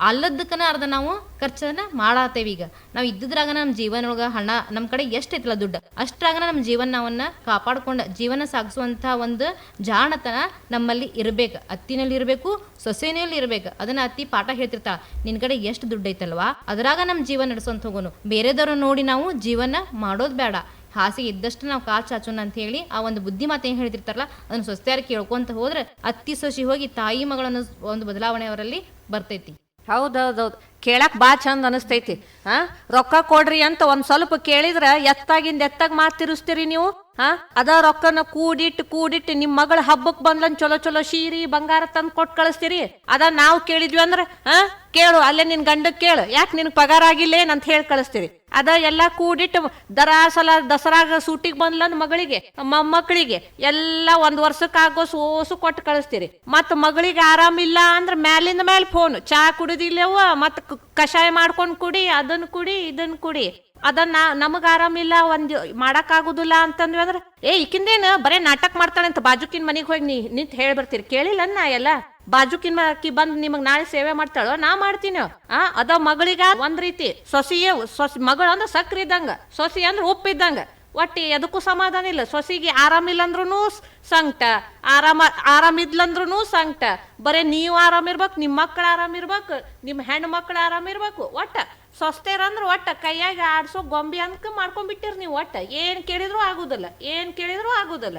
ಅಲ್ಲದಕ್ಕನ ಅರ್ಧ ನಾವು ಖರ್ಚನ್ನ ಮಾಡಾತೇವಿ ಈಗ. ನಾವು ಇದ್ದಿದ್ರಾಗ ನಮ್ಮ ಜೀವನೊಳಗ ಹಣ ನಮ್ಮ ಕಡೆ ಎಷ್ಟು ಐತಲ್ಲ ದುಡ್ಡು? ಅಷ್ಟ್ರಾಗನ ನಮ್ಮ ಜೀವನ ನಾವನ್ನ ಕಾಪಾಡ್ಕೊಂಡು ಜೀವನ ಸಾಗಿಸುವಂಥ ಒಂದು ಜಾಣತನ ನಮ್ಮಲ್ಲಿ ಇರಬೇಕು. ಅತ್ತಿನಲ್ಲಿ ಇರಬೇಕು ಸೊಸೆನಲ್ಲಿ ಇರಬೇಕು. ಅದನ್ನ ಅತ್ತಿ ಪಾಠ ಹೇಳ್ತಿರ್ತಾಳ, ನಿನ್ ಕಡೆ ಎಷ್ಟು ದುಡ್ಡು ಐತಲ್ವಾ ಅದ್ರಾಗ ನಮ್ಮ ಜೀವನ ನಡೆಸೋಂತ ಹೋಗೋನು. ಬೇರೆದವ್ರ ನೋಡಿ ನಾವು ಜೀವನ ಮಾಡೋದು ಬೇಡ. ಹಾಸಿಗೆ ಇದ್ದಷ್ಟು ನಾವು ಕಾಲ್ ಚಾಚೋಣ ಅಂತ ಹೇಳಿ ಆ ಒಂದು ಬುದ್ಧಿ ಮಾತು ಏನು ಹೇಳ್ತಿರ್ತಾರಲ್ಲ, ಅದನ್ನ ಸೊಸೆಯಾರು ಕೇಳ್ಕೊಂತ ಹೋದ್ರೆ ಅತ್ತಿ ಸೊಸಿ ಹೋಗಿ ತಾಯಿ ಮಗಳನ್ನು ಒಂದು ಬದಲಾವಣೆ ಅವರಲ್ಲಿ ಬರ್ತೈತಿ. ಹೌದೌದೌದು. ಕೇಳಕ್ ಬಾ ಚಂದ ಅನಿಸ್ತೈತಿ. ಹಾ ರೊಕ್ಕ ಕೊಡ್ರಿ ಅಂತ ಒಂದ್ ಸ್ವಲ್ಪ ಕೇಳಿದ್ರ ಎತ್ತಾಗಿಂದ ಎತ್ತಾಗ ಮಾತು ತಿರುಸ್ತೀರಿ ನೀವು? ಹಾ? ಅದ ರೊಕ್ಕನ ಕೂಡಿಟ್ಟು ಕೂಡಿಟ್ಟು ನಿಮ್ ಮಗಳ ಹಬ್ಬಕ್ ಬಂದ್ಲನ್ ಚಲೋ ಚಲೋ ಸೀರಿ ಬಂಗಾರ ತಂದ್ ಕೊಟ್ ಕಳಿಸ್ತೀರಿ? ಅದ ನಾವು ಕೇಳಿದ್ವಿ ಅಂದ್ರೆ, ಹಾ? ಕೇಳು, ಅಲ್ಲೇ ನಿನ್ ಗಂಡ ಕೇಳು. ಯಾಕೆ ನಿನ್ ಪಗಾರ ಆಗಿಲ್ಲೇನ್ ಅಂತ ಹೇಳಿ ಕಳಿಸ್ತೀರಿ. ಅದ ಎಲ್ಲ ಕೂಡಿಟ್ಟು ದರಾಸಲ ದಸರಾಗ ಸೂಟಿಗೆ ಬಂದ್ಲನ್ ಮಗಳಿಗೆ ಮಕ್ಕಳಿಗೆ ಎಲ್ಲ ಒಂದ್ ವರ್ಷಕ್ಕಾಗೋ ಸೋಸು ಕೊಟ್ಟು ಕಳಿಸ್ತೀರಿ. ಮತ್ ಮಗಳಿಗೆ ಆರಾಮಿಲ್ಲ ಅಂದ್ರ ಮ್ಯಾಲಿಂದ ಮೇಲೆ ಫೋನ್. ಚಾ ಕುಡಿದಿಲ್ಲವ ಮತ್ ಕಷಾಯ ಮಾಡ್ಕೊಂಡ್ ಕುಡಿ ಅದನ್ನ ಕುಡಿ ಇದನ್ನ ಕುಡಿ. ಅದನ್ನ ನಮಗ ಆರಾಮಿಲ್ಲ, ಒಂದ್ ಮಾಡಕ್ ಆಗುದಿಲ್ಲ ಅಂತಂದ್ವಿ ಅಂದ್ರ, ಏ, ಈಕಿಂದೇನ ಬರೇ ನಾಟಕ ಮಾಡ್ತಾಳೆ ಅಂತ ಬಾಜುಕಿನ್ ಮನೆಗೆ ಹೋಗಿ ನೀ ನಿಂತ್ ಹೇಳ್ಬರ್ತೀರಿ ಕೇಳಿಲ್ಲ ನಾ ಎಲ್ಲ? ಬಾಜುಕಿನ್ ಅಕ್ಕಿ ಬಂದ್ ನಿಮಗ್ ನಾಳೆ ಸೇವೆ ಮಾಡ್ತಾಳೋ? ನಾ ಮಾಡ್ತೀನಿ. ಆ, ಅದ ಮಗಳಿಗ ಒಂದ್ ರೀತಿ, ಸೊಸಿಯ ಸೊಸಿ, ಮಗಳು ಅಂದ್ರ ಸಕ್ರಿ ಇದ್ದಂಗ, ಸೊಸಿ ಅಂದ್ರ ಉಪ್ಪಿದ್ದಂಗ ಒಟ್ಟಿ ಎದಕ್ಕೂ ಸಮಾಧಾನ ಇಲ್ಲ. ಸೊಸಿಗೆ ಆರಾಮಿಲ್ಲ ಅಂದ್ರೂ ಸಂಕಟ, ಆರಾಮ ಆರಾಮಿದ್ಲಂದ್ರೂ ಸಂಕಟ. ಬರೇ ನೀವು ಆರಾಮಿರ್ಬೇಕು ನಿಮ್ಮ ಮಕ್ಳು ಆರಾಮಿರ್ಬೇಕು ನಿಮ್ಮ ಹೆಣ್ಣು ಮಕ್ಳು ಆರಾಮಿರ್ಬೇಕು ಒಟ್ಟ. ಸೊಸ್ತೇರಂದ್ರ ಒಟ್ಟ ಕೈಯಾಗ ಆಡ್ಸೋ ಗೊಂಬೆ ಅಂತ ಮಾಡ್ಕೊಂಡ್ಬಿಟ್ಟಿರ್ ನೀವು ಒಟ್ಟ. ಏನ್ ಕೇಳಿದ್ರು ಆಗುದಿಲ್ಲ ಏನ್ ಕೇಳಿದ್ರು ಆಗುದಿಲ್ಲ.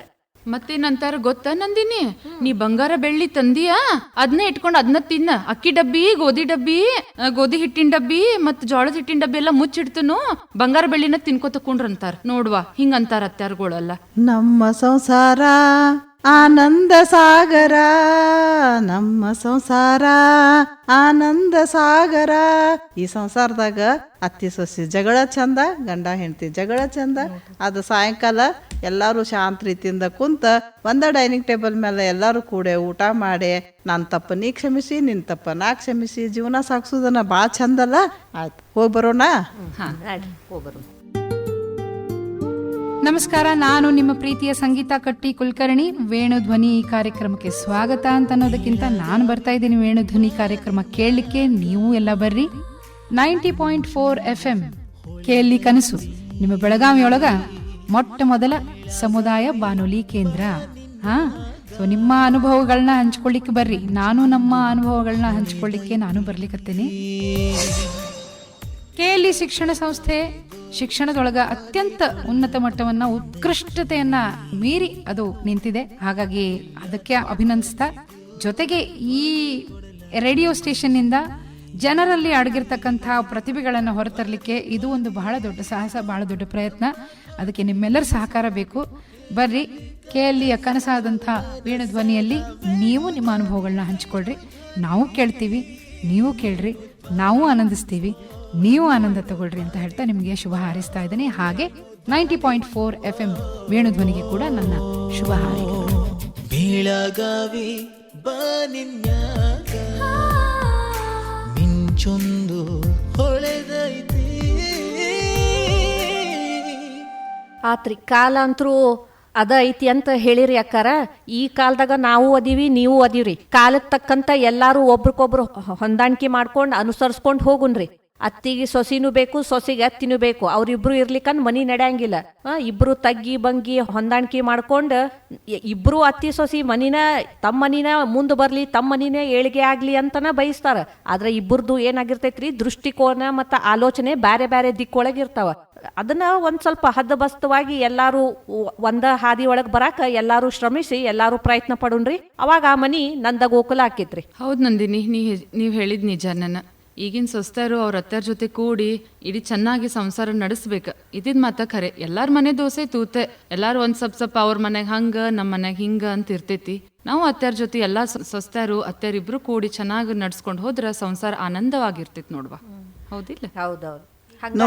ಮತ್ತೇನಂತಾರ ಗೊತ್ತಾ ನಂದಿನಿ? ನೀ ಬಂಗಾರ ಬೆಳ್ಳಿ ತಂದಿಯಾ? ಅದನ್ನ ಇಟ್ಕೊಂಡು ಅದನ್ನ ತಿನ್ನ. ಅಕ್ಕಿ ಡಬ್ಬಿ ಗೋಧಿ ಡಬ್ಬಿ ಗೋಧಿ ಹಿಟ್ಟಿನ ಡಬ್ಬಿ ಮತ್ ಜೋಳದ ಹಿಟ್ಟಿನ ಡಬ್ಬಿ ಎಲ್ಲ ಮುಚ್ಚಿಡ್ತನು ಬಂಗಾರ ಬೆಳ್ಳಿನ ತಿನ್ಕೋತ ಕುಂಡ್ರಂತಾರ. ನೋಡ್ವಾ ಹಿಂಗಂತಾರ ಅತ್ಯಾರ್ಗಳಲ್ಲ. ನಮ್ಮ ಸಂಸಾರ ಆನಂದ ಸಾಗರ ನಮ್ಮ ಸಂಸಾರ. ಆನಂದ ಸಾಗರ ಈ ಸಂಸಾರದಾಗ ಅತ್ತಿ ಸೊಸಿ ಜಗಳ ಚಂದ, ಗಂಡ ಹೆಂಡತಿ ಜಗಳ ಚಂದ. ಅದು ಸಾಯಂಕಾಲ ಎಲ್ಲರೂ ಶಾಂತ ರೀತಿಯಿಂದ ಕುಂತ ಒಂದ ಡೈನಿಂಗ್ ಟೇಬಲ್ ಮೇಲೆ ಎಲ್ಲರೂ ಕೂಡೆ ಊಟ ಮಾಡಿ ನನ್ನ ತಪ್ಪ ನೀ ಕ್ಷಮಿಸಿ ನಿನ್ನ ತಪ್ಪ ನಾ ಕ್ಷಮಿಸಿ, ಜೀವನ ಸಾಗಿಸೋದನ್ನ ಭಾಳ ಚಂದಲ್ಲ. ಆಯ್ತು, ಹೋಗಿ ಬರೋಣ? ಹೋಗ್ಬರು ನಮಸ್ಕಾರ, ನಾನು ನಿಮ್ಮ ಪ್ರೀತಿಯ ಸಂಗೀತ ಕಟ್ಟಿ ಕುಲಕರ್ಣಿ. ವೇಣುಧ್ವನಿ ಕಾರ್ಯಕ್ರಮಕ್ಕೆ ಸ್ವಾಗತ ಅಂತ ಅನ್ನೋದಕ್ಕಿಂತ ನಾನು ಬರ್ತಾ ಇದ್ದೀನಿ ವೇಣುಧ್ವನಿ ಕಾರ್ಯಕ್ರಮ ಕೇಳಲಿಕ್ಕೆ. ನೀವು ಎಲ್ಲ ಬರ್ರಿ. Ninety point four F M ಕೇಳಿ ಕನಸು. ನಿಮ್ಮ ಬೆಳಗಾವಿಯೊಳಗ ಮೊಟ್ಟ ಮೊದಲ ಸಮುದಾಯ ಬಾನುಲಿ ಕೇಂದ್ರ. ಹಾ ಸೊ ನಿಮ್ಮ ಅನುಭವಗಳನ್ನ ಹಂಚ್ಕೊಳ್ಳಿಕ್ಕೆ ಬರ್ರಿ. ನಾನು ನಮ್ಮ ಅನುಭವಗಳನ್ನ ಹಂಚ್ಕೊಳ್ಳಿಕ್ಕೆ ನಾನು ಬರ್ಲಿಕ್ಕತ್ತೇನೆ ಕೇಳಿ ಶಿಕ್ಷಣ ಸಂಸ್ಥೆ ಶಿಕ್ಷಣದೊಳಗ ಅತ್ಯಂತ ಉನ್ನತ ಮಟ್ಟವನ್ನ, ಉತ್ಕೃಷ್ಟತೆಯನ್ನ ಮೀರಿ ಅದು ನಿಂತಿದೆ. ಹಾಗಾಗಿ ಅದಕ್ಕೆ ಅಭಿನಂದಿಸ್ತಾ, ಜೊತೆಗೆ ಈ ರೇಡಿಯೋ ಸ್ಟೇಷನ್ ಇಂದ ಜನರಲ್ಲಿ ಅಡಗಿರ್ತಕ್ಕಂಥ ಪ್ರತಿಭೆಗಳನ್ನು ಹೊರತರಲಿಕ್ಕೆ ಇದು ಒಂದು ಬಹಳ ದೊಡ್ಡ ಸಾಹಸ, ಬಹಳ ದೊಡ್ಡ ಪ್ರಯತ್ನ. ಅದಕ್ಕೆ ನಿಮ್ಮೆಲ್ಲರ ಸಹಕಾರ ಬೇಕು. ಬರ್ರಿ ಕೆಎಲ್ಇಯ ಕನಸಾದಂಥ ವೇಣುಧ್ವನಿಯಲ್ಲಿ ನೀವು ನಿಮ್ಮ ಅನುಭವಗಳನ್ನ ಹಂಚಿಕೊಳ್ರಿ. ನಾವು ಕೇಳ್ತೀವಿ, ನೀವು ಕೇಳ್ರಿ, ನಾವು ಆನಂದಿಸ್ತೀವಿ. ನೀವು ಆನಂದ ತಗೊಳ್ರಿ ಅಂತ ಹೇಳ್ತಾ ನಿಮಗೆ ಶುಭ ಹಾರಿಸ್ತಾ ಇದ್ದೀನಿ. ಹಾಗೆ ninety point four F M ವೇಣುಧ್ವನಿಗೆ ಕೂಡ ನನ್ನ ಶುಭ ಹಾರೈಕೆ ಬೆಳಗಾವಿ ಮಿಂಚೊಂದು ಹೊಳೆದೈತಿ. ಆತ್ರಿ ಕಾಲ ಅಂತರೂ ಅದ ಐತಿ ಅಂತ ಹೇಳಿರಿ ಅಕ್ಕಾರ. ಈ ಕಾಲದಾಗ ನಾವು ಅದೀವಿ ನೀವು ಅದೀವ್ರಿ. ಕಾಲಕ್ಕೆ ತಕ್ಕಂತ ಎಲ್ಲಾರು ಒಬ್ರಿಗೊಬ್ರು ಹೊಂದಾಣಿಕೆ ಮಾಡ್ಕೊಂಡು ಅನುಸರಿಸ್ಕೊಂಡು ಹೋಗುನ್ರಿ. ಅತ್ತಿಗೆ ಸೊಸಿನೂ ಬೇಕು, ಸೊಸಿಗೆ ಅತ್ತಿನೂ ಬೇಕು. ಅವ್ರಿಬ್ರು ಇರ್ಲಿಕ್ಕಂದ್ ಮನಿ ನಡೆಯಂಗಿಲ್ಲ. ಇಬ್ರು ತಗ್ಗಿ ಬಂಗಿ ಹೊಂದಾಣಿಕೆ ಮಾಡ್ಕೊಂಡು ಇಬ್ರು ಅತ್ತಿ ಸೊಸಿ ಮನಿನ ತಮ್ಮ ಮನಿನ ಮುಂದೆ ಬರ್ಲಿ ತಮ್ಮ ಮನಿನೇ ಏಳಿಗೆ ಆಗ್ಲಿ ಅಂತನ ಬಯಸ್ತಾರ. ಆದ್ರೆ ಇಬ್ಬರದು ಏನಾಗಿರ್ತೈತ್ರಿ? ದೃಷ್ಟಿಕೋನ ಮತ್ತ ಆಲೋಚನೆ ಬ್ಯಾರೆ ಬ್ಯಾರೆ ದಿಕ್ಕೊಳಗೆ ಇರ್ತಾವ. ಅದನ್ನ ಒಂದ್ ಸ್ವಲ್ಪ ಹದ್ದಬಸ್ತವಾಗಿ ಎಲ್ಲಾರು ಒಂದ ಹಾದಿ ಒಳಗ್ ಬರಾಕ ಎಲ್ಲಾರು ಶ್ರಮಿಸಿ, ಎಲ್ಲಾರು ಪ್ರಯತ್ನ ಪಡುನ್ರಿ ಅವಾಗ ಆ ಮನಿ ನಂದ ಗೋಕುಲ ಹಾಕಿತ್ರಿ ಹೌದು ನಂದಿನಿ ನೀವು ಹೇಳಿದ್ ನಿಜ ನನ್ನ ಈಗಿನ ಸೊಸ್ತಾರು ಅವ್ರ ಅತ್ತರ ಜೊತೆ ಕೂಡಿ ಇಡೀ ಚೆನ್ನಾಗಿ ಸಂಸಾರ ನಡೆಸ್ಬೇಕು. ಇದಿದ್ ಮಾತ ಖರೆ. ಎಲ್ಲಾರ ಮನೆ ದೋಸೆ ತೂತೆ. ಎಲ್ಲಾರು ಒಂದ್ ಸ್ವಲ್ಪ ಸ್ವಲ್ಪ ಅವ್ರ ಮನೆಗ್ ಹಂಗ ನಮ್ಮ ಮನೆಗ್ ಹಿಂಗ ಅಂತ ಇರ್ತೈತಿ ನಾವು ಅತ್ತಾರ ಜೊತೆ ಎಲ್ಲಾ ಸೊಸ್ತರು ಅತ್ಯಾರಿಬ್ರು ಕೂಡಿ ಚೆನ್ನಾಗಿ ನಡ್ಸ್ಕೊಂಡು ಹೋದ್ರ ಸಂಸಾರ ಆನಂದವಾಗಿರ್ತೈತಿ ನೋಡ್ವಾ. ಹೌದಿಲ್ಲ? ಹೌದೌದು. ಹಂಗ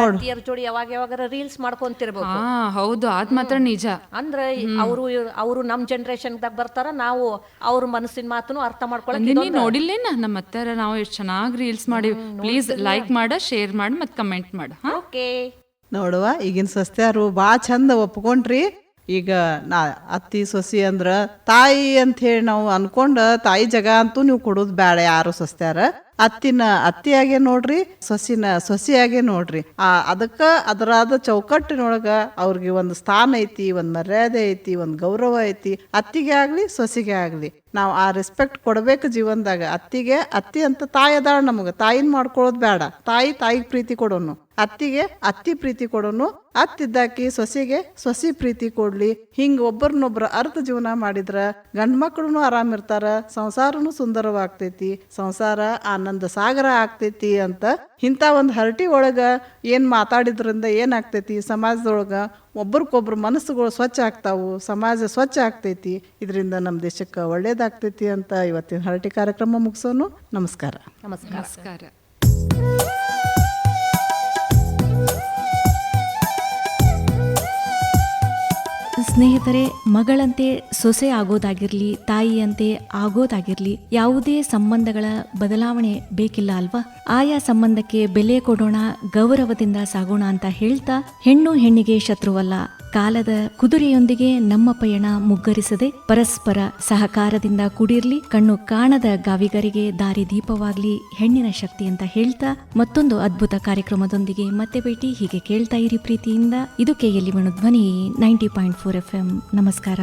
ಜೋಡಿ ಯಾವಾಗ ಯಾವಾಗ ರೀಲ್ಸ್ ಮಾಡ್ಕೊಂತಿರ್ಬೇಕು. ಹಾ ಹೌದು. ಅದ್ ಮಾತ್ರ ನಿಜ. ಅಂದ್ರೆ ಅವರು ಅವರು ನಮ್ ಜನರೇಷನ್ ದಾಗ ಬರ್ತಾರ ನಾವು ಅವ್ರ ಮನಸ್ಸಿನ ಮಾತನ್ನು ಅರ್ಥ ಮಾಡ್ಕೊಳ್ಳಿ ನೋಡಿಲ್ಲೇನ? ನಮ್ಮ ಅತ್ಯಾರ ನಾವು ಎಷ್ಟು ಚೆನ್ನಾಗಿ ರೀಲ್ಸ್ ಮಾಡಿ ಪ್ಲೀಸ್ ಲೈಕ್ ಮಾಡ ಶೇರ್ ಮಾಡಿ ಮತ್ತೆ ಕಮೆಂಟ್ ಮಾಡ. ಓಕೆ ನೋಡುವ ಈಗಿನ ಸಸ್ತ್ಯಾರು ಭಾಳ ಚಂದ ಒಪ್ಕೊಂಡ್ರಿ. ಈಗ ನಾ ಅತ್ತಿ ಸೊಸಿ ಅಂದ್ರ ತಾಯಿ ಅಂತ ಹೇಳಿ ನಾವು ಅನ್ಕೊಂಡ ತಾಯಿ ಜಗ ಅಂತೂ ನೀವು ಕೊಡೋದು ಬೇಡ ಯಾರು ಸೊಸ್ತ್ಯಾರ. ಅತ್ತಿನ ಅತ್ತಿಯಾಗೆ ನೋಡ್ರಿ, ಸೊಸಿನ ಸೊಸಿಯಾಗೆ ನೋಡ್ರಿ. ಆ ಅದಕ್ಕ ಅದರಾದ ಚೌಕಟ್ಟಿನೊಳಗ ಅವ್ರಿಗೆ ಒಂದು ಸ್ಥಾನ ಐತಿ, ಒಂದ್ ಮರ್ಯಾದೆ ಐತಿ, ಒಂದ್ ಗೌರವ ಐತಿ. ಅತ್ತಿಗೆ ಆಗ್ಲಿ, ಸೊಸಿಗೆ ಆಗ್ಲಿ. ನಾವು ಆ ರೆಸ್ಪೆಕ್ಟ್ ಕೊಡ್ಬೇಕು ಜೀವನದಾಗ. ಅತ್ತಿಗೆ ಅತ್ತಿ ಅಂತ ತಾಯಿ ಅದಾಳ ನಮಗ. ತಾಯಿನ ಮಾಡ್ಕೊಳ್ಳೋದು ಬೇಡ ತಾಯಿ ತಾಯಿಗೆ ಪ್ರೀತಿ ಕೊಡೋನು. ಅತ್ತಿಗೆ ಅತ್ತಿ ಪ್ರೀತಿ ಕೊಡೋನು. ಅತ್ತಿದ್ದಾಕಿ ಸೊಸಿಗೆ ಸೊಸಿ ಪ್ರೀತಿ ಕೊಡ್ಲಿ. ಹಿಂಗ ಒಬ್ಬರನ್ನೊಬ್ರ ಅರ್ಥ ಜೀವನ ಮಾಡಿದ್ರ ಗಂಡ್ ಆರಾಮ್ ಇರ್ತಾರ ಸಂಸಾರನು ಸುಂದರವಾಗ್ತೈತಿ ಸಂಸಾರ ಆನಂದ ಸಾಗರ ಆಗ್ತೈತಿ ಅಂತ ಇಂಥ ಒಂದು ಹರಟಿ ಒಳಗ ಏನ್ ಮಾತಾಡಿದ್ರಿಂದ ಏನಾಗ್ತೈತಿ? ಸಮಾಜದೊಳಗ ಒಬ್ರಿಗೊಬ್ರು ಮನಸ್ಸುಗಳು ಸ್ವಚ್ಛ ಆಗ್ತಾವು ಸಮಾಜ ಸ್ವಚ್ಛ ಆಗ್ತೈತಿ ಇದರಿಂದ ನಮ್ಮ ದೇಶಕ್ಕೆ ಒಳ್ಳೇದಾಗ್ತೈತಿ ಅಂತ ಇವತ್ತಿನ ಹರಟಿ ಕಾರ್ಯಕ್ರಮ ಮುಗಿಸೋನು. ನಮಸ್ಕಾರ. ನಮಸ್ಕಾರ. ಸ್ನೇಹಿತರೆ, ಮಗಳಂತೆ ಸೊಸೆ ಆಗೋದಾಗಿರ್ಲಿ, ತಾಯಿಯಂತೆ ಆಗೋದಾಗಿರ್ಲಿ, ಯಾವುದೇ ಸಂಬಂಧಗಳ ಬದಲಾವಣೆ ಬೇಕಿಲ್ಲ ಅಲ್ವಾ? ಆಯಾ ಸಂಬಂಧಕ್ಕೆ ಬೆಲೆ ಕೊಡೋಣ, ಗೌರವದಿಂದ ಸಾಗೋಣ ಅಂತ ಹೇಳ್ತಾ ಹೆಣ್ಣು ಹೆಣ್ಣಿಗೆ ಶತ್ರುವಲ್ಲ. ಕಾಲದ ಕುದುರೆಯೊಂದಿಗೆ ನಮ್ಮ ಪಯಣ ಮುಗ್ಗರಿಸದೆ ಪರಸ್ಪರ ಸಹಕಾರದಿಂದ ಕೂಡಿರ್ಲಿ, ಕಣ್ಣು ಕಾಣದ ಗಾವಿಗರಿಗೆ ದಾರಿ ದೀಪವಾಗ್ಲಿ ಹೆಣ್ಣಿನ ಶಕ್ತಿ ಅಂತ ಹೇಳ್ತಾ ಮತ್ತೊಂದು ಅದ್ಭುತ ಕಾರ್ಯಕ್ರಮದೊಂದಿಗೆ ಮತ್ತೆ ಭೇಟಿ ಹೀಗೆ ಕೇಳ್ತಾ ಇರಿ ಪ್ರೀತಿಯಿಂದ. ಇದು KLE Dhwani ninety point four F M. ನಮಸ್ಕಾರ.